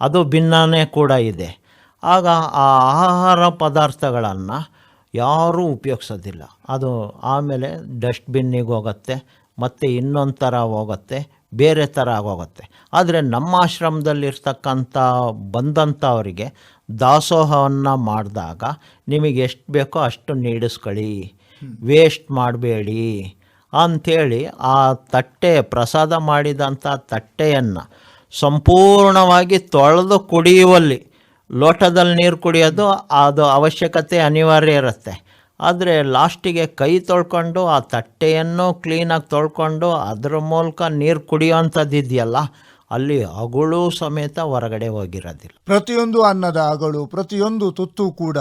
ಅದು ಭಿನ್ನನೇ ಕೂಡ ಇದೆ. ಆಗ ಆ ಆಹಾರ ಪದಾರ್ಥಗಳನ್ನು ಯಾರೂ ಉಪಯೋಗಿಸೋದಿಲ್ಲ. ಅದು ಆಮೇಲೆ ಡಸ್ಟ್ಬಿನ್ನಿಗೆ ಹೋಗುತ್ತೆ, ಮತ್ತು ಇನ್ನೊಂದು ಥರ ಹೋಗುತ್ತೆ, ಬೇರೆ ಥರ ಆಗೋಗುತ್ತೆ. ಆದರೆ ನಮ್ಮ ಆಶ್ರಮದಲ್ಲಿರ್ತಕ್ಕಂಥ ಬಂದಂಥವರಿಗೆ ದಾಸೋಹವನ್ನು ಮಾಡಿದಾಗ ನಿಮಗೆ ಎಷ್ಟು ಬೇಕೋ ಅಷ್ಟು ನೀಡಿಸ್ಕೊಳ್ಳಿ, ವೇಸ್ಟ್ ಮಾಡಬೇಡಿ ಅಂಥೇಳಿ ಆ ತಟ್ಟೆ, ಪ್ರಸಾದ ಮಾಡಿದಂಥ ತಟ್ಟೆಯನ್ನು ಸಂಪೂರ್ಣವಾಗಿ ತೊಳೆದು ಕುಡಿಯುವಲ್ಲಿ ಲೋಟದಲ್ಲಿ ನೀರು ಕುಡಿಯೋದು ಅದು ಅವಶ್ಯಕತೆ ಅನಿವಾರ್ಯ ಇರುತ್ತೆ. ಆದರೆ ಲಾಸ್ಟಿಗೆ ಕೈ ತೊಳ್ಕೊಂಡು ಆ ತಟ್ಟೆಯನ್ನು ಕ್ಲೀನಾಗಿ ತೊಳ್ಕೊಂಡು ಅದರ ಮೂಲಕ ನೀರು ಕುಡಿಯೋವಂಥದ್ದು ಇದೆಯಲ್ಲ, ಅಲ್ಲಿ ಅಗಳು ಸಮೇತ ಹೊರಗಡೆ ಹೋಗಿರೋದಿಲ್ಲ. ಪ್ರತಿಯೊಂದು ಅನ್ನದ ಅಗಳು ಪ್ರತಿಯೊಂದು ತುತ್ತು ಕೂಡ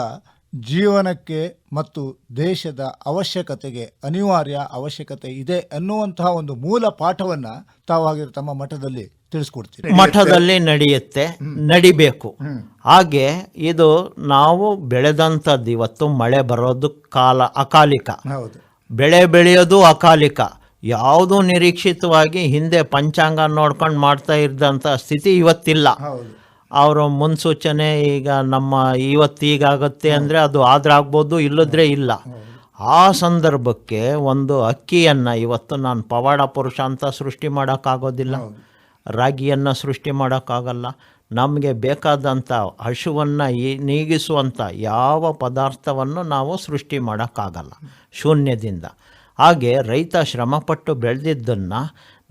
ಜೀವನಕ್ಕೆ ಮತ್ತು ದೇಶದ ಅವಶ್ಯಕತೆಗೆ ಅನಿವಾರ್ಯ ಅವಶ್ಯಕತೆ ಇದೆ ಅನ್ನುವಂತಹ ಒಂದು ಮೂಲ ಪಾಠವನ್ನು ತಾವಾಗಿರೋ ತಮ್ಮ ಮಠದಲ್ಲಿ ತಿಳಿಸ್ಕೊಡ್ತೀರಿ. ಮಠದಲ್ಲಿ ನಡೆಯುತ್ತೆ ನಡಿಬೇಕು. ಹಾಗೆ ಇದು ನಾವು ಬೆಳೆದಂಥದ್ದು ಇವತ್ತು ಮಳೆ ಬರೋದು ಕಾಲ ಅಕಾಲಿಕ. ಹೌದು. ಬೆಳೆ ಬೆಳೆಯೋದು ಅಕಾಲಿಕ. ಯಾವುದೂ ನಿರೀಕ್ಷಿತವಾಗಿ ಹಿಂದೆ ಪಂಚಾಂಗ ನೋಡ್ಕೊಂಡು ಮಾಡ್ತಾ ಇದ್ದಂಥ ಸ್ಥಿತಿ ಇವತ್ತಿಲ್ಲ. ಹೌದು. ಅವರು ಮುನ್ಸೂಚನೆ ಈಗ ನಮ್ಮ ಇವತ್ತು ಹೀಗಾಗುತ್ತೆ ಅಂದರೆ ಅದು ಆದ್ರೆ ಆಗ್ಬೋದು ಇಲ್ಲದ್ರೆ ಇಲ್ಲ. ಆ ಸಂದರ್ಭಕ್ಕೆ ಒಂದು ಅಕ್ಕಿಯನ್ನು ಇವತ್ತು ನಾನು ಪವಾಡ ಪುರುಷ ಅಂತ ಸೃಷ್ಟಿ ಮಾಡೋಕ್ಕಾಗೋದಿಲ್ಲ. ರಾಗಿಯನ್ನು ಸೃಷ್ಟಿ ಮಾಡೋಕ್ಕಾಗಲ್ಲ. ನಮಗೆ ಬೇಕಾದಂಥ ಹಸುವನ್ನು ಈ ನೀಗಿಸುವಂಥ ಯಾವ ಪದಾರ್ಥವನ್ನು ನಾವು ಸೃಷ್ಟಿ ಮಾಡೋಕ್ಕಾಗಲ್ಲ ಶೂನ್ಯದಿಂದ. ಹಾಗೆ ರೈತ ಶ್ರಮಪಟ್ಟು ಬೆಳೆದಿದ್ದನ್ನು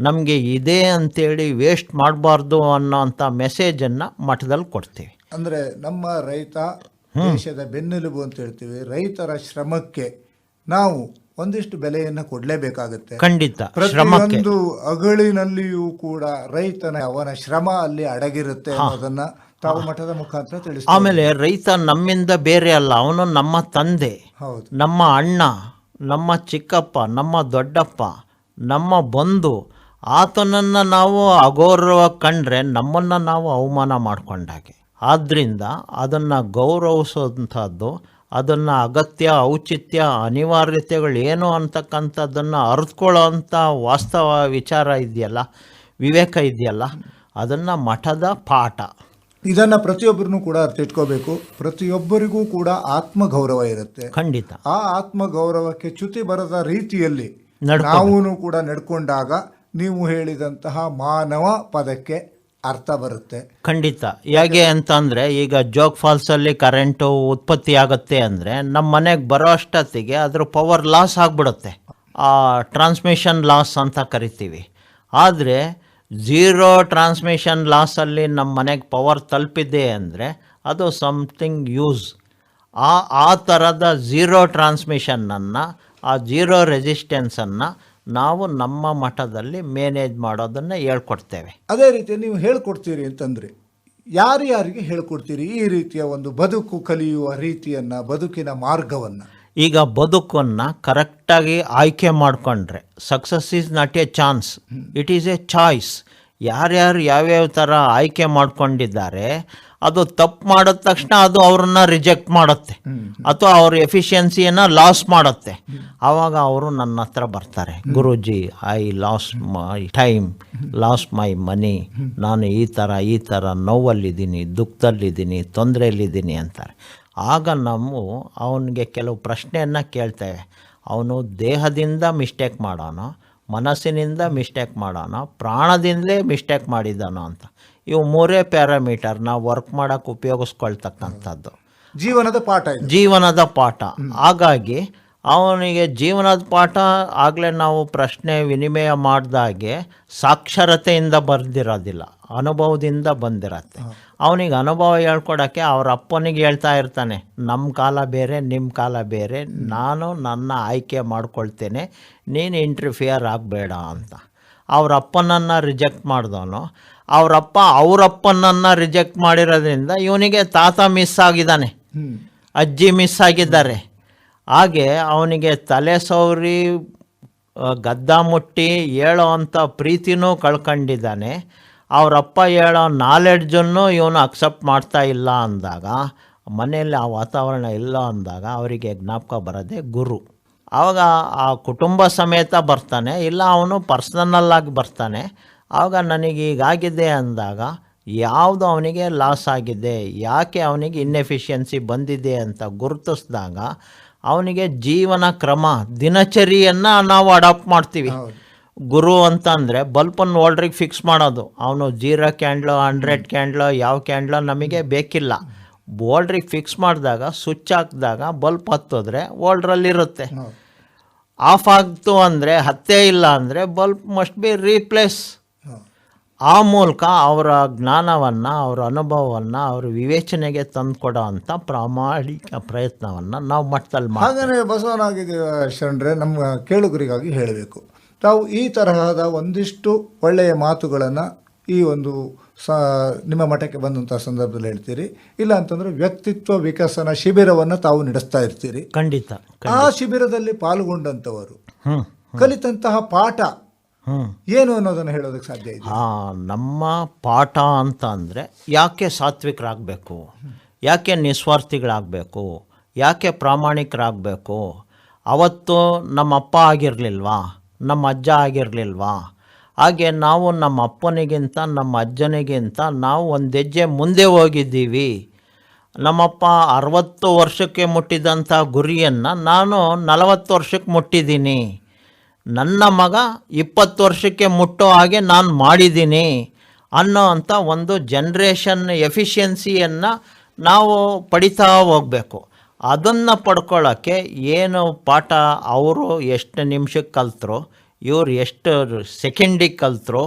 ನಮಗೆ ಇದೆ ಅಂತೇಳಿ ವೇಸ್ಟ್ ಮಾಡಬಾರ್ದು ಅನ್ನೋಂಥ ಮೆಸೇಜನ್ನು ಮಠದಲ್ಲಿ ಕೊಡ್ತೀವಿ. ಅಂದರೆ ನಮ್ಮ ರೈತ ದೇಶದ ಬೆನ್ನೆಲುಬು ಅಂತ ಹೇಳ್ತೀವಿ. ರೈತರ ಶ್ರಮಕ್ಕೆ ನಾವು ಒಂದಿಷ್ಟು ಬೆಲೆಯನ್ನು ಕೊಡಲೇಬೇಕಾಗುತ್ತೆ. ಖಂಡಿತ ಪ್ರತಿಯೊಂದು ಅಗಳಿನಲ್ಲಿಯೂ ಕೂಡ ರೈತನ ಅವನ ಶ್ರಮ ಅಲ್ಲಿ ಅಡಗಿರುತ್ತೆ ಅನ್ನೋದನ್ನ ತಾವು ಮಠದ ಮುಖಾಂತರ ತಿಳಿಸ್ತಾರೆ ಆಮೇಲೆ ರೈತ ನಮ್ಮಿಂದ ಬೇರೆ ಅಲ್ಲ ಅವನು ನಮ್ಮ ತಂದೆ ಹೌದು. ನಮ್ಮ ಅಣ್ಣ ನಮ್ಮ ಚಿಕ್ಕಪ್ಪ ನಮ್ಮ ದೊಡ್ಡಪ್ಪ ನಮ್ಮ ಬಂಧು ಆತನನ್ನು ನಾವು ಅಗೌರವ ಕಂಡ್ರೆ ನಮ್ಮನ್ನು ನಾವು ಅವಮಾನ ಮಾಡಿಕೊಂಡಾಗೆ. ಆದ್ದರಿಂದ ಅದನ್ನು ಗೌರವಿಸೋಂಥದ್ದು ಅದನ್ನು ಅಗತ್ಯ ಔಚಿತ್ಯ ಅನಿವಾರ್ಯತೆಗಳೇನು ಏನು ಅಂತಕ್ಕಂಥದ್ದನ್ನು ಅರಿತ್ಕೊಳ್ಳೋವಂಥ ವಾಸ್ತವ ವಿಚಾರ ಇದೆಯಲ್ಲ ವಿವೇಕ ಇದೆಯಲ್ಲ ಅದನ್ನು ಮಠದ ಪಾಠ. ಇದನ್ನು ಪ್ರತಿಯೊಬ್ಬರನ್ನು ಕೂಡ ಅರ್ಥ ಇಟ್ಕೋಬೇಕು. ಪ್ರತಿಯೊಬ್ಬರಿಗೂ ಕೂಡ ಆತ್ಮಗೌರವ ಇರುತ್ತೆ. ಖಂಡಿತ. ಆ ಆತ್ಮಗೌರವಕ್ಕೆ ಚ್ಯುತಿ ಬರದ ರೀತಿಯಲ್ಲಿ ನಾವು ಕೂಡ ನಡ್ಕೊಂಡಾಗ ನೀವು ಹೇಳಿದಂತಹ ಮಾನವ ಪದಕ್ಕೆ ಅರ್ಥ ಬರುತ್ತೆ. ಖಂಡಿತ. ಹೇಗೆ ಅಂತಂದರೆ, ಈಗ ಜೋಗ್ ಫಾಲ್ಸಲ್ಲಿ ಕರೆಂಟು ಉತ್ಪತ್ತಿ ಆಗುತ್ತೆ ಅಂದರೆ ನಮ್ಮ ಮನೆಗೆ ಬರೋ ಅಷ್ಟೊತ್ತಿಗೆ ಅದ್ರ ಪವರ್ ಲಾಸ್ ಆಗಿಬಿಡುತ್ತೆ. ಆ ಟ್ರಾನ್ಸ್ಮಿಷನ್ ಲಾಸ್ ಅಂತ ಕರಿತೀವಿ. ಆದರೆ ಝೀರೋ ಟ್ರಾನ್ಸ್ಮಿಷನ್ ಲಾಸಲ್ಲಿ ನಮ್ಮ ಮನೆಗೆ ಪವರ್ ತಲುಪಿದೆ ಅಂದರೆ, ಅದು ಸಮಥಿಂಗ್ ಯೂಸ್ ಆ ಆ ಥರದ ಝೀರೋ ಟ್ರಾನ್ಸ್ಮಿಷನ್ನನ್ನು ಆ ಝೀರೋ ರೆಸಿಸ್ಟೆನ್ಸನ್ನು ನಾವು ನಮ್ಮ ಮಠದಲ್ಲಿ ಮ್ಯಾನೇಜ್ ಮಾಡೋದನ್ನು ಹೇಳ್ಕೊಡ್ತೇವೆ. ಅದೇ ರೀತಿ ನೀವು ಹೇಳ್ಕೊಡ್ತೀರಿ ಅಂತಂದ್ರೆ ಯಾರ್ಯಾರಿಗೆ ಹೇಳ್ಕೊಡ್ತೀರಿ ಈ ರೀತಿಯ ಒಂದು ಬದುಕು ಕಲಿಯುವ ರೀತಿಯನ್ನ ಬದುಕಿನ ಮಾರ್ಗವನ್ನು? ಈಗ ಬದುಕನ್ನು ಕರೆಕ್ಟಾಗಿ ಆಯ್ಕೆ ಮಾಡಿಕೊಂಡ್ರೆ success is not a chance it is a choice ಯಾರ್ಯಾರು ಯಾವ್ಯಾವ ಥರ ಆಯ್ಕೆ ಮಾಡ್ಕೊಂಡಿದ್ದಾರೆ ಅದು ತಪ್ಪು ಮಾಡಿದ ತಕ್ಷಣ ಅದು ಅವ್ರನ್ನ ರಿಜೆಕ್ಟ್ ಮಾಡುತ್ತೆ. ಅಥವಾ ಅವ್ರ ಎಫಿಷಿಯನ್ಸಿಯನ್ನು ಲಾಸ್ ಮಾಡುತ್ತೆ. ಆವಾಗ ಅವರು ನನ್ನ ಹತ್ರ ಬರ್ತಾರೆ, Guruji I lost my time lost my money ನಾನು ಈ ಥರ ಈ ಥರ ನೋವಲ್ಲಿದ್ದೀನಿ, ದುಃಖದಲ್ಲಿದ್ದೀನಿ, ತೊಂದರೆಯಲ್ಲಿದ್ದೀನಿ ಅಂತಾರೆ. ಆಗ ನಾವು ಅವನಿಗೆ ಕೆಲವು ಪ್ರಶ್ನೆಯನ್ನು ಕೇಳ್ತೇವೆ. ಅವನು ದೇಹದಿಂದ ಮಿಸ್ಟೇಕ್ ಮಾಡೋನೋ, ಮನಸ್ಸಿನಿಂದ ಮಿಸ್ಟೇಕ್ ಮಾಡೋಣ ಪ್ರಾಣದಿಂದಲೇ ಮಿಸ್ಟೇಕ್ ಮಾಡಿದ್ದಾನೋ ಅಂತ. ಇವು ಮೂರೇ ಪ್ಯಾರಾಮೀಟರ್ ನಾವು ವರ್ಕ್ ಮಾಡೋಕ್ಕೆ ಉಪಯೋಗಿಸ್ಕೊಳ್ತಕ್ಕಂಥದ್ದು. ಜೀವನದ ಪಾಠ ಇದು. ಜೀವನದ ಪಾಠ. ಹಾಗಾಗಿ ಅವನಿಗೆ ಜೀವನದ ಪಾಠ ಆಗಲೇ ನಾವು ಪ್ರಶ್ನೆ ವಿನಿಮಯ ಮಾಡಿದಾಗೆ ಸಾಕ್ಷರತೆಯಿಂದ ಬರೆದಿರೋದಿಲ್ಲ ಅನುಭವದಿಂದ ಬಂದಿರತ್ತೆ. ಅವನಿಗೆ ಅನುಭವ ಹೇಳ್ಕೊಡೋಕ್ಕೆ ಅವ್ರ ಅಪ್ಪನಿಗೆ ಹೇಳ್ತಾ ಇರ್ತಾನೆ ನಮ್ಮ ಕಾಲ ಬೇರೆ ನಿಮ್ಮ ಕಾಲ ಬೇರೆ ನಾನು ನನ್ನ ಆಯ್ಕೆ ಮಾಡ್ಕೊಳ್ತೇನೆ ನೀನು ಇಂಟರ್ಫಿಯರ್ ಆಗಬೇಡ ಅಂತ. ಅವ್ರ ಅಪ್ಪನನ್ನು ರಿಜೆಕ್ಟ್ ಮಾಡಿದವನು ಅವರಪ್ಪ ಅವರಪ್ಪನನ್ನು ರಿಜೆಕ್ಟ್ ಮಾಡಿರೋದ್ರಿಂದ ಇವನಿಗೆ ತಾತ ಮಿಸ್ ಆಗಿದ್ದಾನೆ. ಅಜ್ಜಿ ಮಿಸ್ ಆಗಿದ್ದಾರೆ. ಹಾಗೆ ಅವನಿಗೆ ತಲೆ ಸೌರಿ ಗದ್ದ ಮುಟ್ಟಿ ಹೇಳೋ ಅಂಥ ಪ್ರೀತಿನೂ ಕಳ್ಕೊಂಡಿದ್ದಾನೆ. ಅವರಪ್ಪ ಹೇಳೋ ನಾಲೆಡ್ಜನ್ನು ಇವನು ಅಕ್ಸೆಪ್ಟ್ ಮಾಡ್ತಾ ಇಲ್ಲ ಅಂದಾಗ ಮನೆಯಲ್ಲಿ ಆ ವಾತಾವರಣ ಇಲ್ಲ ಅಂದಾಗ ಅವರಿಗೆ ಜ್ಞಾಪಕ ಬರೋದೇ ಗುರು. ಆವಾಗ ಆ ಕುಟುಂಬ ಸಮೇತ ಬರ್ತಾನೆ ಇಲ್ಲ ಅವನು ಪರ್ಸನಲ್ ಆಗಿ ಬರ್ತಾನೆ. ಆವಾಗ ನನಗೆ ಹೀಗಾಗಿದೆ ಅಂದಾಗ ಯಾವುದು ಅವನಿಗೆ ಲಾಸ್ ಆಗಿದೆ ಯಾಕೆ ಅವನಿಗೆ ಇನ್ನೆಫಿಷಿಯನ್ಸಿ ಬಂದಿದೆ ಅಂತ ಗುರುತಿಸಿದಾಗ ಅವನಿಗೆ ಜೀವನ ಕ್ರಮ ದಿನಚರಿಯನ್ನು ನಾವು ಅಡಾಪ್ಟ್ ಮಾಡ್ತೀವಿ. ಗುರು ಅಂತ ಅಂದರೆ ಬಲ್ಪನ್ನು ಓಲ್ಡ್ರಿಗೆ ಫಿಕ್ಸ್ ಮಾಡೋದು. ಅವನು ಜೀರೋ ಕ್ಯಾಂಡ್ಲು ಹಂಡ್ರೆಡ್ ಕ್ಯಾಂಡ್ಲು ಯಾವ ಕ್ಯಾಂಡ್ಲೋ ನಮಗೆ ಬೇಕಿಲ್ಲ. ಓಲ್ಡ್ರಿಗೆ ಫಿಕ್ಸ್ ಮಾಡಿದಾಗ ಸ್ವಿಚ್ ಹಾಕಿದಾಗ ಬಲ್ಪ್ ಹತ್ತೋದ್ರೆ ಓಲ್ಡ್ರಲ್ಲಿರುತ್ತೆ ಆಫ್ ಆಗ್ತು ಅಂದರೆ ಹತ್ತೇ ಇಲ್ಲ ಅಂದರೆ ಬಲ್ಪ್ ಮಸ್ಟ್ ಬಿ ರೀಪ್ಲೇಸ್. ಆ ಮೂಲಕ ಅವರ ಜ್ಞಾನವನ್ನು ಅವರ ಅನುಭವವನ್ನು ಅವರ ವಿವೇಚನೆಗೆ ತಂದುಕೊಡೋ ಅಂಥ ಪ್ರಾಮಾಣಿಕ ಪ್ರಯತ್ನವನ್ನು ನಾವು ಮಟ್ಟದಲ್ಲಿ ಹಾಗೆಯೇ ಬಸವನಾಗಿ ಶರಣರೆ ನಮ್ಮ ಕೇಳುಗರಿಗಾಗಿ ಹೇಳಬೇಕು. ತಾವು ಈ ತರಹದ ಒಂದಿಷ್ಟು ಒಳ್ಳೆಯ ಮಾತುಗಳನ್ನು ಈ ಒಂದು ಸ ನಿಮ್ಮ ಮಠಕ್ಕೆ ಬಂದಂಥ ಸಂದರ್ಭದಲ್ಲಿ ಹೇಳ್ತೀರಿ. ಇಲ್ಲ ಅಂತಂದರೆ ವ್ಯಕ್ತಿತ್ವ ವಿಕಸನ ಶಿಬಿರವನ್ನು ತಾವು ನಡೆಸ್ತಾ ಇರ್ತೀರಿ. ಖಂಡಿತ ಆ ಶಿಬಿರದಲ್ಲಿ ಪಾಲ್ಗೊಂಡಂಥವರು ಕಲಿತಂತಹ ಪಾಠ ಏನು ಅನ್ನೋದನ್ನು ಹೇಳೋದಕ್ಕೆ ಸಾಧ್ಯ ಇದೆ? ಹಾಂ ನಮ್ಮ ಪಾಠ ಅಂತ ಅಂದರೆ ಯಾಕೆ ಸಾತ್ವಿಕರಾಗಬೇಕು? ಯಾಕೆ ನಿಸ್ವಾರ್ಥಿಗಳಾಗಬೇಕು? ಯಾಕೆ ಪ್ರಾಮಾಣಿಕರಾಗಬೇಕು? ಅವತ್ತು ನಮ್ಮ ಅಪ್ಪ ಆಗಿರಲಿಲ್ವಾ? ನಮ್ಮ ಅಜ್ಜ ಆಗಿರಲಿಲ್ವಾ? ಹಾಗೆ ನಾವು ನಮ್ಮ ಅಪ್ಪನಿಗಿಂತ ನಮ್ಮ ಅಜ್ಜನಿಗಿಂತ ನಾವು ಒಂದು ಹೆಜ್ಜೆ ಮುಂದೆ ಹೋಗಿದ್ದೀವಿ. ನಮ್ಮಪ್ಪ ಅರವತ್ತು ವರ್ಷಕ್ಕೆ ಮುಟ್ಟಿದಂಥ ಗುರಿಯನ್ನು ನಾನು ನಲವತ್ತು ವರ್ಷಕ್ಕೆ ಮುಟ್ಟಿದ್ದೀನಿ. ನನ್ನ ಮಗ ಇಪ್ಪತ್ತು ವರ್ಷಕ್ಕೆ ಮುಟ್ಟೋ ಹಾಗೆ ನಾನು ಮಾಡಿದ್ದೀನಿ ಅನ್ನೋ ಅಂಥ ಒಂದು ಜನ್ರೇಷನ್ ಎಫಿಷಿಯನ್ಸಿಯನ್ನು ನಾವು ಪಡಿತಾ ಹೋಗಬೇಕು. ಅದನ್ನು ಪಡ್ಕೊಳ್ಳೋಕ್ಕೆ ಏನು ಪಾಠ ಅವರು ಎಷ್ಟು ನಿಮಿಷಕ್ಕೆ ಕಲ್ತರು, ಇವ್ರು ಎಷ್ಟು ಸೆಕೆಂಡಿಗೆ ಕಲ್ತರು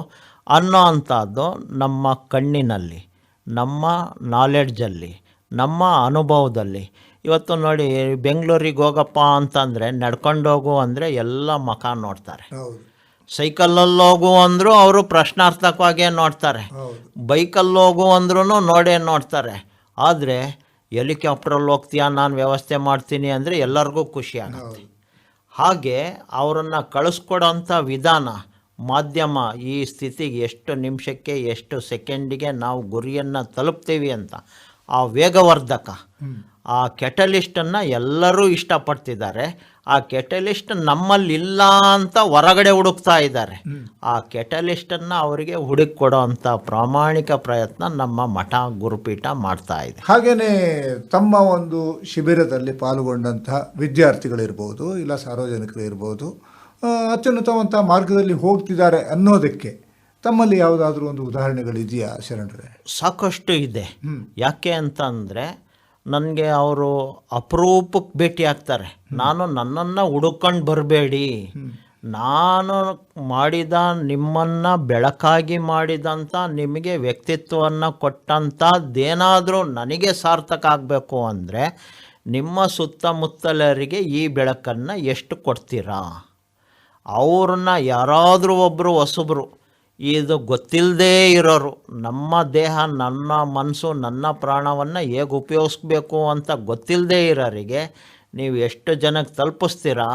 ಅನ್ನೋ ಅಂಥದ್ದು ನಮ್ಮ ಕಣ್ಣಿನಲ್ಲಿ, ನಮ್ಮ ನಾಲೆಡ್ಜಲ್ಲಿ ನಮ್ಮ ಅನುಭವದಲ್ಲಿ ಇವತ್ತು ನೋಡಿ ಬೆಂಗಳೂರಿಗೆ ಹೋಗಪ್ಪ ಅಂತಂದರೆ ನಡ್ಕೊಂಡೋಗು ಅಂದರೆ ಎಲ್ಲ ಮಖ ನೋಡ್ತಾರೆ. ಸೈಕಲಲ್ಲಿ ಹೋಗು ಅಂದರೂ ಅವರು ಪ್ರಶ್ನಾರ್ಥಕವಾಗೇ ನೋಡ್ತಾರೆ. ಬೈಕಲ್ಲಿ ಹೋಗು ಅಂದ್ರೂ ನೋಡೇ ನೋಡ್ತಾರೆ. ಆದರೆ ಹೆಲಿಕಾಪ್ಟ್ರಲ್ಲಿ ಹೋಗ್ತೀಯಾ ನಾನು ವ್ಯವಸ್ಥೆ ಮಾಡ್ತೀನಿ ಅಂದರೆ ಎಲ್ಲರಿಗೂ ಖುಷಿ ಆಗುತ್ತೆ. ಹಾಗೆ ಅವರನ್ನು ಕಳಿಸ್ಕೊಡೋಂಥ ವಿಧಾನ ಮಾಧ್ಯಮ ಈ ಸ್ಥಿತಿಗೆ ಎಷ್ಟು ನಿಮಿಷಕ್ಕೆ ಎಷ್ಟು ಸೆಕೆಂಡಿಗೆ ನಾವು ಗುರಿಯನ್ನು ತಲುಪ್ತೀವಿ ಅಂತ ಆ ವೇಗವರ್ಧಕ. ಆ ಕೆಟಲಿಸ್ಟನ್ನು ಎಲ್ಲರೂ ಇಷ್ಟಪಡ್ತಿದ್ದಾರೆ. ಆ ಕೆಟಲಿಸ್ಟ್ ನಮ್ಮಲ್ಲಿ ಇಲ್ಲ ಅಂತ ಹೊರಗಡೆ ಹುಡುಕ್ತಾ ಇದ್ದಾರೆ. ಆ ಕೆಟಲಿಸ್ಟನ್ನು ಅವರಿಗೆ ಹುಡುಕಿ ಕೊಡೋ ಅಂಥ ಪ್ರಾಮಾಣಿಕ ಪ್ರಯತ್ನ ನಮ್ಮ ಮಠ ಗುರುಪೀಠ ಮಾಡ್ತಾ ಇದೆ. ಹಾಗೆಯೇ ತಮ್ಮ ಒಂದು ಶಿಬಿರದಲ್ಲಿ ಪಾಲ್ಗೊಂಡಂಥ ವಿದ್ಯಾರ್ಥಿಗಳಿರ್ಬೋದು ಇಲ್ಲ ಸಾರ್ವಜನಿಕರು ಇರ್ಬೋದು ಅತ್ಯುನ್ನತವಂಥ ಮಾರ್ಗದಲ್ಲಿ ಹೋಗ್ತಿದ್ದಾರೆ ಅನ್ನೋದಕ್ಕೆ ತಮ್ಮಲ್ಲಿ ಯಾವುದಾದ್ರೂ ಒಂದು ಉದಾಹರಣೆಗಳಿದೆಯಾ ಶರಣರೇ? ಸಾಕಷ್ಟು ಇದೆ. ಯಾಕೆ ಅಂತ ಅಂದರೆ ನನಗೆ ಅವರು ಅಪರೂಪಕ್ಕೆ ಭೇಟಿ ಆಗ್ತಾರೆ. ನಾನು ನನ್ನನ್ನು ಹುಡುಕೊಂಡು ಬರಬೇಡಿ. ನಾನು ಮಾಡಿದ ನಿಮ್ಮನ್ನು ಬೆಳಕಾಗಿ ಮಾಡಿದಂಥ ನಿಮಗೆ ವ್ಯಕ್ತಿತ್ವವನ್ನು ಕೊಟ್ಟಂಥದ್ದೇನಾದರೂ ನನಗೆ ಸಾರ್ಥಕ ಆಗಬೇಕು ಅಂದರೆ, ನಿಮ್ಮ ಸುತ್ತಮುತ್ತಲರಿಗೆ ಈ ಬೆಳಕನ್ನು ಎಷ್ಟು ಕೊಡ್ತೀರಾ? ಅವ್ರನ್ನ ಯಾರಾದರೂ ಒಬ್ಬರು ಹೊಸಬ್ರು ಇದು ಗೊತ್ತಿಲ್ಲದೇ ಇರೋರು ನಮ್ಮ ದೇಹ ನನ್ನ ಮನಸ್ಸು ನನ್ನ ಪ್ರಾಣವನ್ನು ಹೇಗೆ ಉಪಯೋಗಿಸ್ಬೇಕು ಅಂತ ಗೊತ್ತಿಲ್ಲದೇ ಇರೋರಿಗೆ ನೀವು ಎಷ್ಟು ಜನಕ್ಕೆ ತಲುಪಿಸ್ತೀರಾ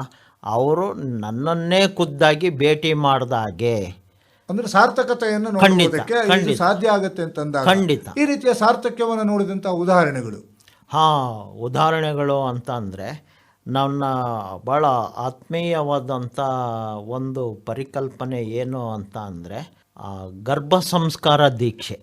ಅವರು ನನ್ನನ್ನೇ ಖುದ್ದಾಗಿ ಭೇಟಿ ಮಾಡಿದಾಗೆ ಅಂದ್ರೆ ಸಾರ್ಥಕತೆಯನ್ನು. ಸಾಧ್ಯ ಆಗುತ್ತೆ ಅಂತಂದಾಗ ಖಂಡಿತ. ಈ ರೀತಿಯ ಸಾರ್ಥಕ್ಯವನ್ನು ನೋಡಿದಂಥ ಉದಾಹರಣೆಗಳು ಹಾಂ ಉದಾಹರಣೆಗಳು ಅಂತ ಅಂದರೆ ನನ್ನ ಭಾಳ ಆತ್ಮೀಯವಾದಂಥ ಒಂದು ಪರಿಕಲ್ಪನೆ ಏನು ಅಂತ ಅಂದರೆ ಗರ್ಭ ಸಂಸ್ಕಾರ ದೀಕ್ಷೆ.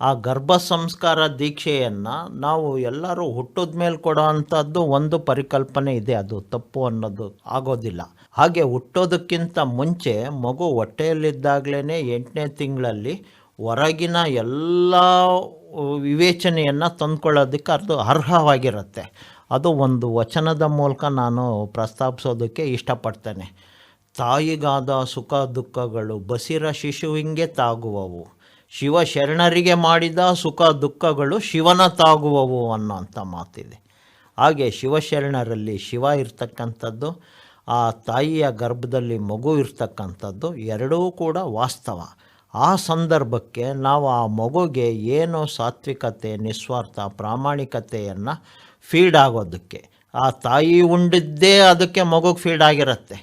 ಆ ಗರ್ಭ ಸಂಸ್ಕಾರ ದೀಕ್ಷೆಯನ್ನು ನಾವು ಎಲ್ಲರೂ ಹುಟ್ಟಿದ ಮೇಲೆ ಕೊಡೋ ಅಂಥದ್ದು ಒಂದು ಪರಿಕಲ್ಪನೆ ಇದೆ. ಅದು ತಪ್ಪು ಅನ್ನೋದು ಆಗೋದಿಲ್ಲ. ಹಾಗೆ ಹುಟ್ಟೋದಕ್ಕಿಂತ ಮುಂಚೆ ಮಗು ಹೊಟ್ಟೆಯಲ್ಲಿದ್ದಾಗಲೇ ಎಂಟನೇ ತಿಂಗಳಲ್ಲಿ ಹೊರಗಿನ ಎಲ್ಲ ವಿವೇಚನೆಯನ್ನು ತಂದುಕೊಳ್ಳೋದಕ್ಕೆ ಅದು ಅರ್ಹವಾಗಿರುತ್ತೆ. ಅದು ಒಂದು ವಚನದ ಮೂಲಕ ನಾನು ಪ್ರಸ್ತಾಪಿಸೋದಕ್ಕೆ ಇಷ್ಟಪಡ್ತೇನೆ. ತಾಯಿಗಾದ ಸುಖ ದುಃಖಗಳು ಬಸಿರ ಶಿಶುವಿಂಗೆ ತಾಗುವವು. ಶಿವ ಶರಣರಿಗೆ ಮಾಡಿದ ಸುಖ ದುಃಖಗಳು ಶಿವನ ತಾಗುವವು ಅನ್ನೋಂಥ ಮಾತಿದೆ. ಹಾಗೆ ಶಿವಶರಣರಲ್ಲಿ ಶಿವ ಇರ್ತಕ್ಕಂಥದ್ದು, ಆ ತಾಯಿಯ ಗರ್ಭದಲ್ಲಿ ಮಗು ಇರ್ತಕ್ಕಂಥದ್ದು ಎರಡೂ ಕೂಡ ವಾಸ್ತವ. ಆ ಸಂದರ್ಭಕ್ಕೆ ನಾವು ಆ ಮಗುಗೆ ಏನು ಸಾತ್ವಿಕತೆ, ನಿಸ್ವಾರ್ಥ, ಪ್ರಾಮಾಣಿಕತೆಯನ್ನು ಫೀಡ್ ಆಗೋದಕ್ಕೆ. ಆ ತಾಯಿ ಉಂಡಿದ್ದೇ ಅದಕ್ಕೆ ಮಗುಗೆ ಫೀಡ್ ಆಗಿರುತ್ತೆ.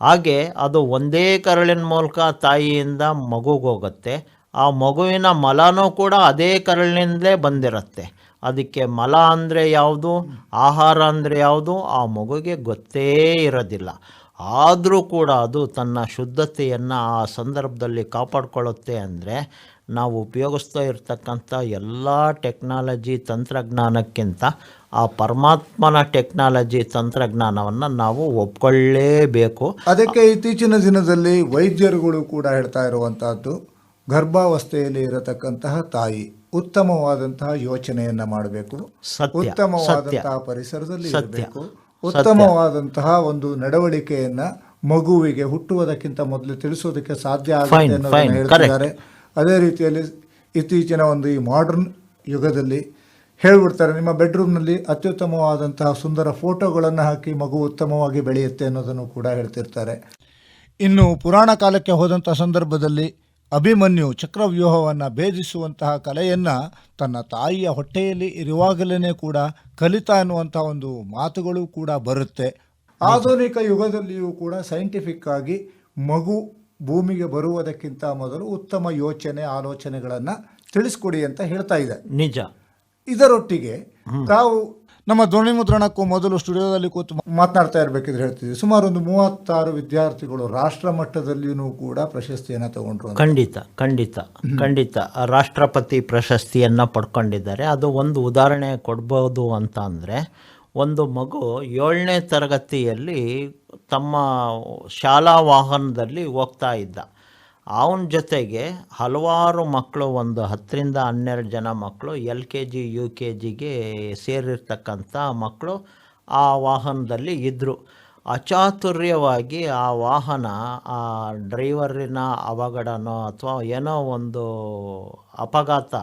ಹಾಗೆ ಅದು ಒಂದೇ ಕರಳಿನ ಮೂಲಕ ತಾಯಿಯಿಂದ ಮಗುಗೆ ಹೋಗುತ್ತೆ. ಆ ಮಗುವಿನ ಮಲನೂ ಕೂಡ ಅದೇ ಕರಳಿನಿಂದಲೇ ಬಂದಿರುತ್ತೆ. ಅದಕ್ಕೆ ಮಲ ಅಂದರೆ ಯಾವುದು? ಆಹಾರ ಅಂದರೆ ಯಾವುದು? ಆ ಮಗುಗೆ ಗೊತ್ತೇ ಇರೋದಿಲ್ಲ. ಆದರೂ ಕೂಡ ಅದು ತನ್ನ ಶುದ್ಧತೆಯನ್ನು ಆ ಸಂದರ್ಭದಲ್ಲಿ ಕಾಪಾಡಿಕೊಳ್ಳುತ್ತೆ ಅಂದರೆ ನಾವು ಉಪಯೋಗಿಸ್ತಾ ಇರತಕ್ಕಂಥ ಎಲ್ಲ ಟೆಕ್ನಾಲಜಿ ತಂತ್ರಜ್ಞಾನಕ್ಕಿಂತ ಆ ಪರಮಾತ್ಮನ ಟೆಕ್ನಾಲಜಿ ತಂತ್ರಜ್ಞಾನವನ್ನು ನಾವು ಒಪ್ಕೊಳ್ಳೇಬೇಕು. ಅದಕ್ಕೆ ಇತ್ತೀಚಿನ ದಿನದಲ್ಲಿ ವೈದ್ಯರುಗಳು ಕೂಡ ಹೇಳ್ತಾ ಇರುವಂತಹದ್ದು ಗರ್ಭಾವಸ್ಥೆಯಲ್ಲಿ ಇರತಕ್ಕಂತಹ ತಾಯಿ ಉತ್ತಮವಾದಂತಹ ಯೋಚನೆಯನ್ನ ಮಾಡಬೇಕು. ಉತ್ತಮವಾದಂತಹ ಪರಿಸರದಲ್ಲಿ ಇರಬೇಕು. ಉತ್ತಮವಾದಂತಹ ಒಂದು ನಡವಳಿಕೆಯನ್ನ ಮಗುವಿಗೆ ಹುಟ್ಟುವುದಕ್ಕಿಂತ ಮೊದಲು ತಿಳಿಸೋದಕ್ಕೆ ಸಾಧ್ಯ ಆಗುತ್ತೆ ಅನ್ನೋದನ್ನು ಹೇಳ್ತಿದ್ದಾರೆ. ಅದೇ ರೀತಿಯಲ್ಲಿ ಇತ್ತೀಚಿನ ಒಂದು ಈ ಮಾಡರ್ನ್ ಯುಗದಲ್ಲಿ ಹೇಳ್ಬಿಡ್ತಾರೆ, ನಿಮ್ಮ ಬೆಡ್ರೂಮ್ನಲ್ಲಿ ಅತ್ಯುತ್ತಮವಾದಂತಹ ಸುಂದರ ಫೋಟೋಗಳನ್ನು ಹಾಕಿ ಮಗು ಉತ್ತಮವಾಗಿ ಬೆಳೆಯುತ್ತೆ ಅನ್ನೋದನ್ನು ಕೂಡ ಹೇಳ್ತಿರ್ತಾರೆ. ಇನ್ನು ಪುರಾಣ ಕಾಲಕ್ಕೆ ಹೋದಂಥ ಸಂದರ್ಭದಲ್ಲಿ ಅಭಿಮನ್ಯು ಚಕ್ರವ್ಯೂಹವನ್ನು ಭೇದಿಸುವಂತಹ ಕಲೆಯನ್ನು ತನ್ನ ತಾಯಿಯ ಹೊಟ್ಟೆಯಲ್ಲಿ ಇರುವಾಗಲೇ ಕೂಡ ಕಲಿತ ಅನ್ನುವಂಥ ಒಂದು ಮಾತುಗಳು ಕೂಡ ಬರುತ್ತೆ. ಆಧುನಿಕ ಯುಗದಲ್ಲಿಯೂ ಕೂಡ ಸೈಂಟಿಫಿಕ್ ಆಗಿ ಮಗು ಭೂಮಿಗೆ ಬರುವುದಕ್ಕಿಂತ ಮೊದಲು ಉತ್ತಮ ಯೋಚನೆ, ಆಲೋಚನೆಗಳನ್ನು ತಿಳಿಸ್ಕೊಡಿ ಅಂತ ಹೇಳ್ತಾ ಇದೆ. ನಿಜ. ಇದರೊಟ್ಟಿಗೆ ತಾವು ನಮ್ಮ ಧ್ವನಿ ಮುದ್ರಣಕ್ಕೂ ಮೊದಲು ಸ್ಟುಡಿಯೋದಲ್ಲಿ ಕೂತು ಮಾತನಾಡ್ತಾ ಇರಬೇಕಿದ್ರೆ ಹೇಳ್ತಿದ್ವಿ ಸುಮಾರು ಒಂದು ಮೂವತ್ತಾರು ವಿದ್ಯಾರ್ಥಿಗಳು ರಾಷ್ಟ್ರ ಮಟ್ಟದಲ್ಲಿಯೂ ಕೂಡ ಪ್ರಶಸ್ತಿಯನ್ನು ತಗೊಂಡ್ರು. ಖಂಡಿತ ಖಂಡಿತ ಖಂಡಿತ. ರಾಷ್ಟ್ರಪತಿ ಪ್ರಶಸ್ತಿಯನ್ನು ಪಡ್ಕೊಂಡಿದ್ದಾರೆ. ಅದು ಒಂದು ಉದಾಹರಣೆ ಕೊಡ್ಬೋದು ಅಂತ ಅಂದರೆ ಒಂದು ಮಗು ಏಳನೇ ತರಗತಿಯಲ್ಲಿ ತಮ್ಮ ಶಾಲಾ ವಾಹನದಲ್ಲಿ ಹೋಗ್ತಾ ಇದ್ದ. ಅವನ ಜೊತೆಗೆ ಹಲವಾರು ಮಕ್ಕಳು, ಒಂದು ಹತ್ತರಿಂದ ಹನ್ನೆರಡು ಜನ ಮಕ್ಕಳು, L K G, U K ಜಿಗೆ ಸೇರಿರ್ತಕ್ಕಂಥ ಮಕ್ಕಳು ಆ ವಾಹನದಲ್ಲಿ ಇದ್ದರು ಅಚಾತುರ್ಯವಾಗಿ ಆ ವಾಹನ, ಆ ಡ್ರೈವರಿನ ಅವಘಡನೋ ಅಥವಾ ಏನೋ ಒಂದು ಅಪಘಾತ,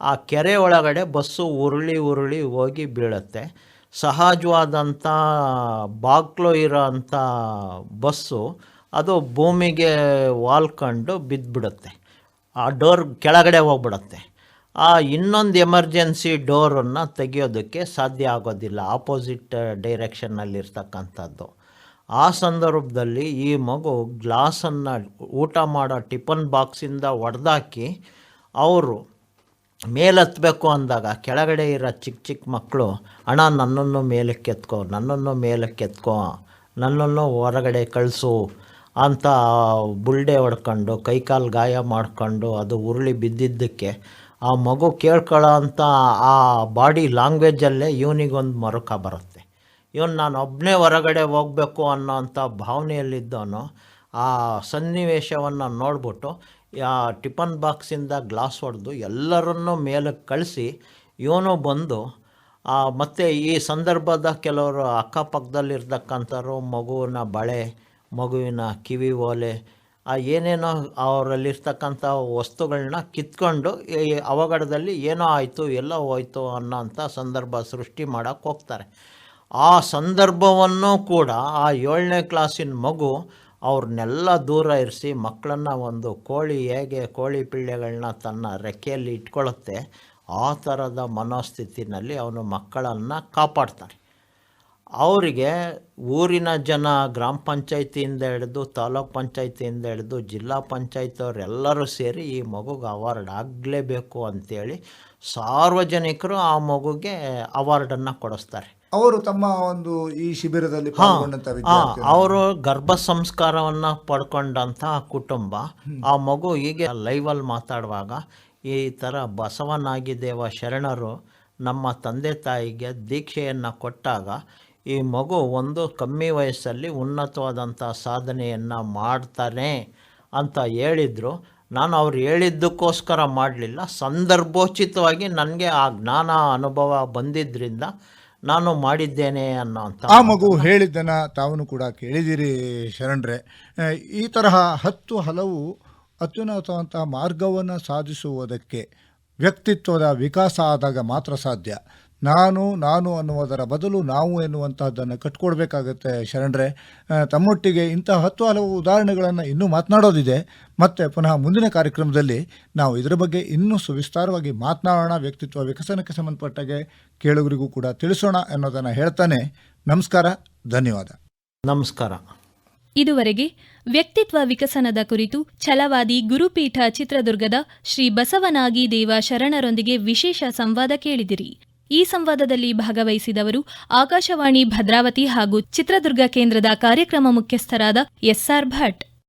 ಆ ಕೆರೆ ಒಳಗಡೆ ಬಸ್ಸು ಉರುಳಿ ಉರುಳಿ ಹೋಗಿ ಬೀಳುತ್ತೆ. ಸಹಜವಾದಂಥ ಬಾಗ್ಲು ಇರೋ ಅಂಥ ಬಸ್ಸು ಅದು ಭೂಮಿಗೆ ವಾಲ್ಕೊಂಡು ಬಿದ್ದುಬಿಡುತ್ತೆ. ಆ ಡೋರ್ ಕೆಳಗಡೆ ಹೋಗ್ಬಿಡುತ್ತೆ. ಆ ಇನ್ನೊಂದು ಎಮರ್ಜೆನ್ಸಿ ಡೋರನ್ನು ತೆಗೆಯೋದಕ್ಕೆ ಸಾಧ್ಯ ಆಗೋದಿಲ್ಲ. ಆಪೋಸಿಟ್ ಡೈರೆಕ್ಷನ್ನಲ್ಲಿರ್ತಕ್ಕಂಥದ್ದು. ಆ ಸಂದರ್ಭದಲ್ಲಿ ಈ ಮಗು ಗ್ಲಾಸನ್ನು ಊಟ ಮಾಡೋ ಟಿಫನ್ ಬಾಕ್ಸಿಂದ ಒಡೆದಾಕಿ ಅವರು ಮೇಲೆತ್ತಬೇಕು ಅಂದಾಗ ಕೆಳಗಡೆ ಇರೋ ಚಿಕ್ಕ ಚಿಕ್ಕ ಮಕ್ಕಳು, ಅಣ್ಣ, ನನ್ನನ್ನು ಮೇಲಕ್ಕೆತ್ಕೋ ನನ್ನನ್ನು ಮೇಲಕ್ಕೆತ್ಕೋ, ನನ್ನನ್ನು ಹೊರಗಡೆ ಕಳಿಸು ಅಂತ ಬುಲ್ಡೆ ಹೊಡ್ಕೊಂಡು, ಕೈಕಾಲು ಗಾಯ ಮಾಡ್ಕೊಂಡು, ಅದು ಉರುಳಿ ಬಿದ್ದಿದ್ದಕ್ಕೆ ಆ ಮಗು ಕೇಳ್ಕೊಳ್ಳೋ ಅಂತ ಆ ಬಾಡಿ ಲ್ಯಾಂಗ್ವೇಜಲ್ಲೇ ಇವನಿಗೊಂದು ಮರುಕ ಬರುತ್ತೆ. ಇವನು ನಾನು ಒಬ್ಬನೇ ಹೊರಗಡೆ ಹೋಗಬೇಕು ಅನ್ನೋ ಅಂಥ ಭಾವನೆಯಲ್ಲಿದ್ದವನು ಆ ಸನ್ನಿವೇಶವನ್ನು ನೋಡ್ಬಿಟ್ಟು, ಆ ಟಿಫನ್ ಬಾಕ್ಸಿಂದ ಗ್ಲಾಸ್ ಹೊಡೆದು ಎಲ್ಲರನ್ನೂ ಮೇಲಕ್ಕೆ ಕಳಿಸಿ ಇವನು ಬಂದು ಮತ್ತು ಈ ಸಂದರ್ಭದ ಕೆಲವರು ಅಕ್ಕಪಕ್ಕದಲ್ಲಿರ್ತಕ್ಕಂಥವ್ರು ಮಗುವಿನ ಬಳೆ ಮಗುವಿನ ಕಿವಿ ಓಲೆ, ಆ ಏನೇನೋ ಅವರಲ್ಲಿರ್ತಕ್ಕಂಥ ವಸ್ತುಗಳನ್ನ ಕಿತ್ಕೊಂಡು ಈ ಅವಘಡದಲ್ಲಿ ಏನೋ ಆಯಿತು, ಎಲ್ಲೋ ಹೋಯ್ತು ಅನ್ನೋಂಥ ಸಂದರ್ಭ ಸೃಷ್ಟಿ ಮಾಡೋಕ್ಕೆ ಹೋಗ್ತಾರೆ. ಆ ಸಂದರ್ಭವನ್ನು ಕೂಡ ಆ ಏಳನೇ ಕ್ಲಾಸಿನ ಮಗು ಅವ್ರನ್ನೆಲ್ಲ ದೂರ ಇರಿಸಿ ಮಕ್ಕಳನ್ನು ಒಂದು ಕೋಳಿ ಹೇಗೆ ಕೋಳಿ ಪಿಳ್ಳೆಗಳನ್ನ ತನ್ನ ರೆಕ್ಕೆಯಲ್ಲಿ ಇಟ್ಕೊಳ್ಳುತ್ತೆ, ಆ ಥರದ ಮನೋಸ್ಥಿತಿನಲ್ಲಿ ಅವನು ಮಕ್ಕಳನ್ನು ಕಾಪಾಡ್ತಾನೆ ಅವರಿಗೆ ಊರಿನ ಜನ ಗ್ರಾಮ ಪಂಚಾಯತಿಯಿಂದ ಹಿಡಿದು ತಾಲೂಕ್ ಪಂಚಾಯತಿಯಿಂದ ಹಿಡಿದು ಜಿಲ್ಲಾ ಪಂಚಾಯತ್ ಅವರೆಲ್ಲರೂ ಸೇರಿ ಈ ಮಗುಗೆ ಅವಾರ್ಡ್ ಆಗಲೇಬೇಕು ಅಂತೇಳಿ ಸಾರ್ವಜನಿಕರು ಆ ಮಗುಗೆ ಅವಾರ್ಡನ್ನು ಕೊಡಿಸ್ತಾರೆ. ಅವರು ತಮ್ಮ ಒಂದು ಈ ಶಿಬಿರದಲ್ಲಿ ಅವರು ಗರ್ಭ ಸಂಸ್ಕಾರವನ್ನು ಪಡ್ಕೊಂಡಂಥ ಕುಟುಂಬ. ಆ ಮಗು ಹೀಗೆ ಲೈವಲ್ಲಿ ಮಾತಾಡುವಾಗ ಈ ಥರ ಬಸವನಾಗಿದೇವ ಶರಣರು ನಮ್ಮ ತಂದೆ ತಾಯಿಗೆ ದೀಕ್ಷೆಯನ್ನು ಕೊಟ್ಟಾಗ ಈ ಮಗು ಒಂದು ಕಮ್ಮಿ ವಯಸ್ಸಲ್ಲಿ ಉನ್ನತವಾದಂಥ ಸಾಧನೆಯನ್ನು ಮಾಡ್ತಾನೆ ಅಂತ ಹೇಳಿದರು. ನಾನು ಅವ್ರು ಹೇಳಿದ್ದಕ್ಕೋಸ್ಕರ ಮಾಡಲಿಲ್ಲ. ಸಂದರ್ಭೋಚಿತವಾಗಿ ನನಗೆ ಆ ಜ್ಞಾನ ಅನುಭವ ಬಂದಿದ್ದರಿಂದ ನಾನು ಮಾಡಿದ್ದೇನೆ ಅನ್ನೋ ಆ ಮಗು ಹೇಳಿದ್ದನ್ನು ತಾವನು ಕೂಡ ಕೇಳಿದಿರಿ ಶರಣ್ರೆ. ಈ ತರಹ ಹತ್ತು ಹಲವು ಅತ್ಯುನ್ನತವಂತಹ ಮಾರ್ಗವನ್ನು ಸಾಧಿಸುವುದಕ್ಕೆ ವ್ಯಕ್ತಿತ್ವದ ವಿಕಾಸ ಆದಾಗ ಮಾತ್ರ ಸಾಧ್ಯ. ನಾನು ನಾನು ಅನ್ನುವುದರ ಬದಲು ನಾವು ಎನ್ನುವಂತಹದ್ದನ್ನು ಕಟ್ಕೊಡ್ಬೇಕಾಗತ್ತೆ ಶರಣರೇ. ತಮ್ಮೊಟ್ಟಿಗೆ ಇಂತಹ ಹತ್ತು ಹಲವು ಉದಾಹರಣೆಗಳನ್ನು ಇನ್ನೂ ಮಾತನಾಡೋದಿದೆ. ಮತ್ತೆ ಪುನಃ ಮುಂದಿನ ಕಾರ್ಯಕ್ರಮದಲ್ಲಿ ನಾವು ಇದರ ಬಗ್ಗೆ ಇನ್ನೂ ಸುವಿಸ್ತಾರವಾಗಿ ಮಾತನಾಡೋಣ ವ್ಯಕ್ತಿತ್ವ ವಿಕಸನಕ್ಕೆ ಸಂಬಂಧಪಟ್ಟಾಗೆ ಕೇಳುಗರಿಗೂ ಕೂಡ ತಿಳಿಸೋಣ ಅನ್ನೋದನ್ನು ಹೇಳ್ತಾನೆ. ನಮಸ್ಕಾರ ಧನ್ಯವಾದ. ನಮಸ್ಕಾರ. ಇದುವರೆಗೆ ವ್ಯಕ್ತಿತ್ವ ವಿಕಸನದ ಕುರಿತು ಛಲವಾದಿ ಗುರುಪೀಠ ಚಿತ್ರದುರ್ಗದ ಶ್ರೀ ಬಸವನಾಗಿ ದೇವ ಶರಣರೊಂದಿಗೆ ವಿಶೇಷ ಸಂವಾದ ಕೇಳಿದಿರಿ. ಈ ಸಂವಾದದಲ್ಲಿ ಭಾಗವಹಿಸಿದವರು ಆಕಾಶವಾಣಿ ಭದ್ರಾವತಿ ಹಾಗೂ ಚಿತ್ರದುರ್ಗ ಕೇಂದ್ರದ ಕಾರ್ಯಕ್ರಮ ಮುಖ್ಯಸ್ಥರಾದ ಎಸ್ಆರ್ ಭಟ್.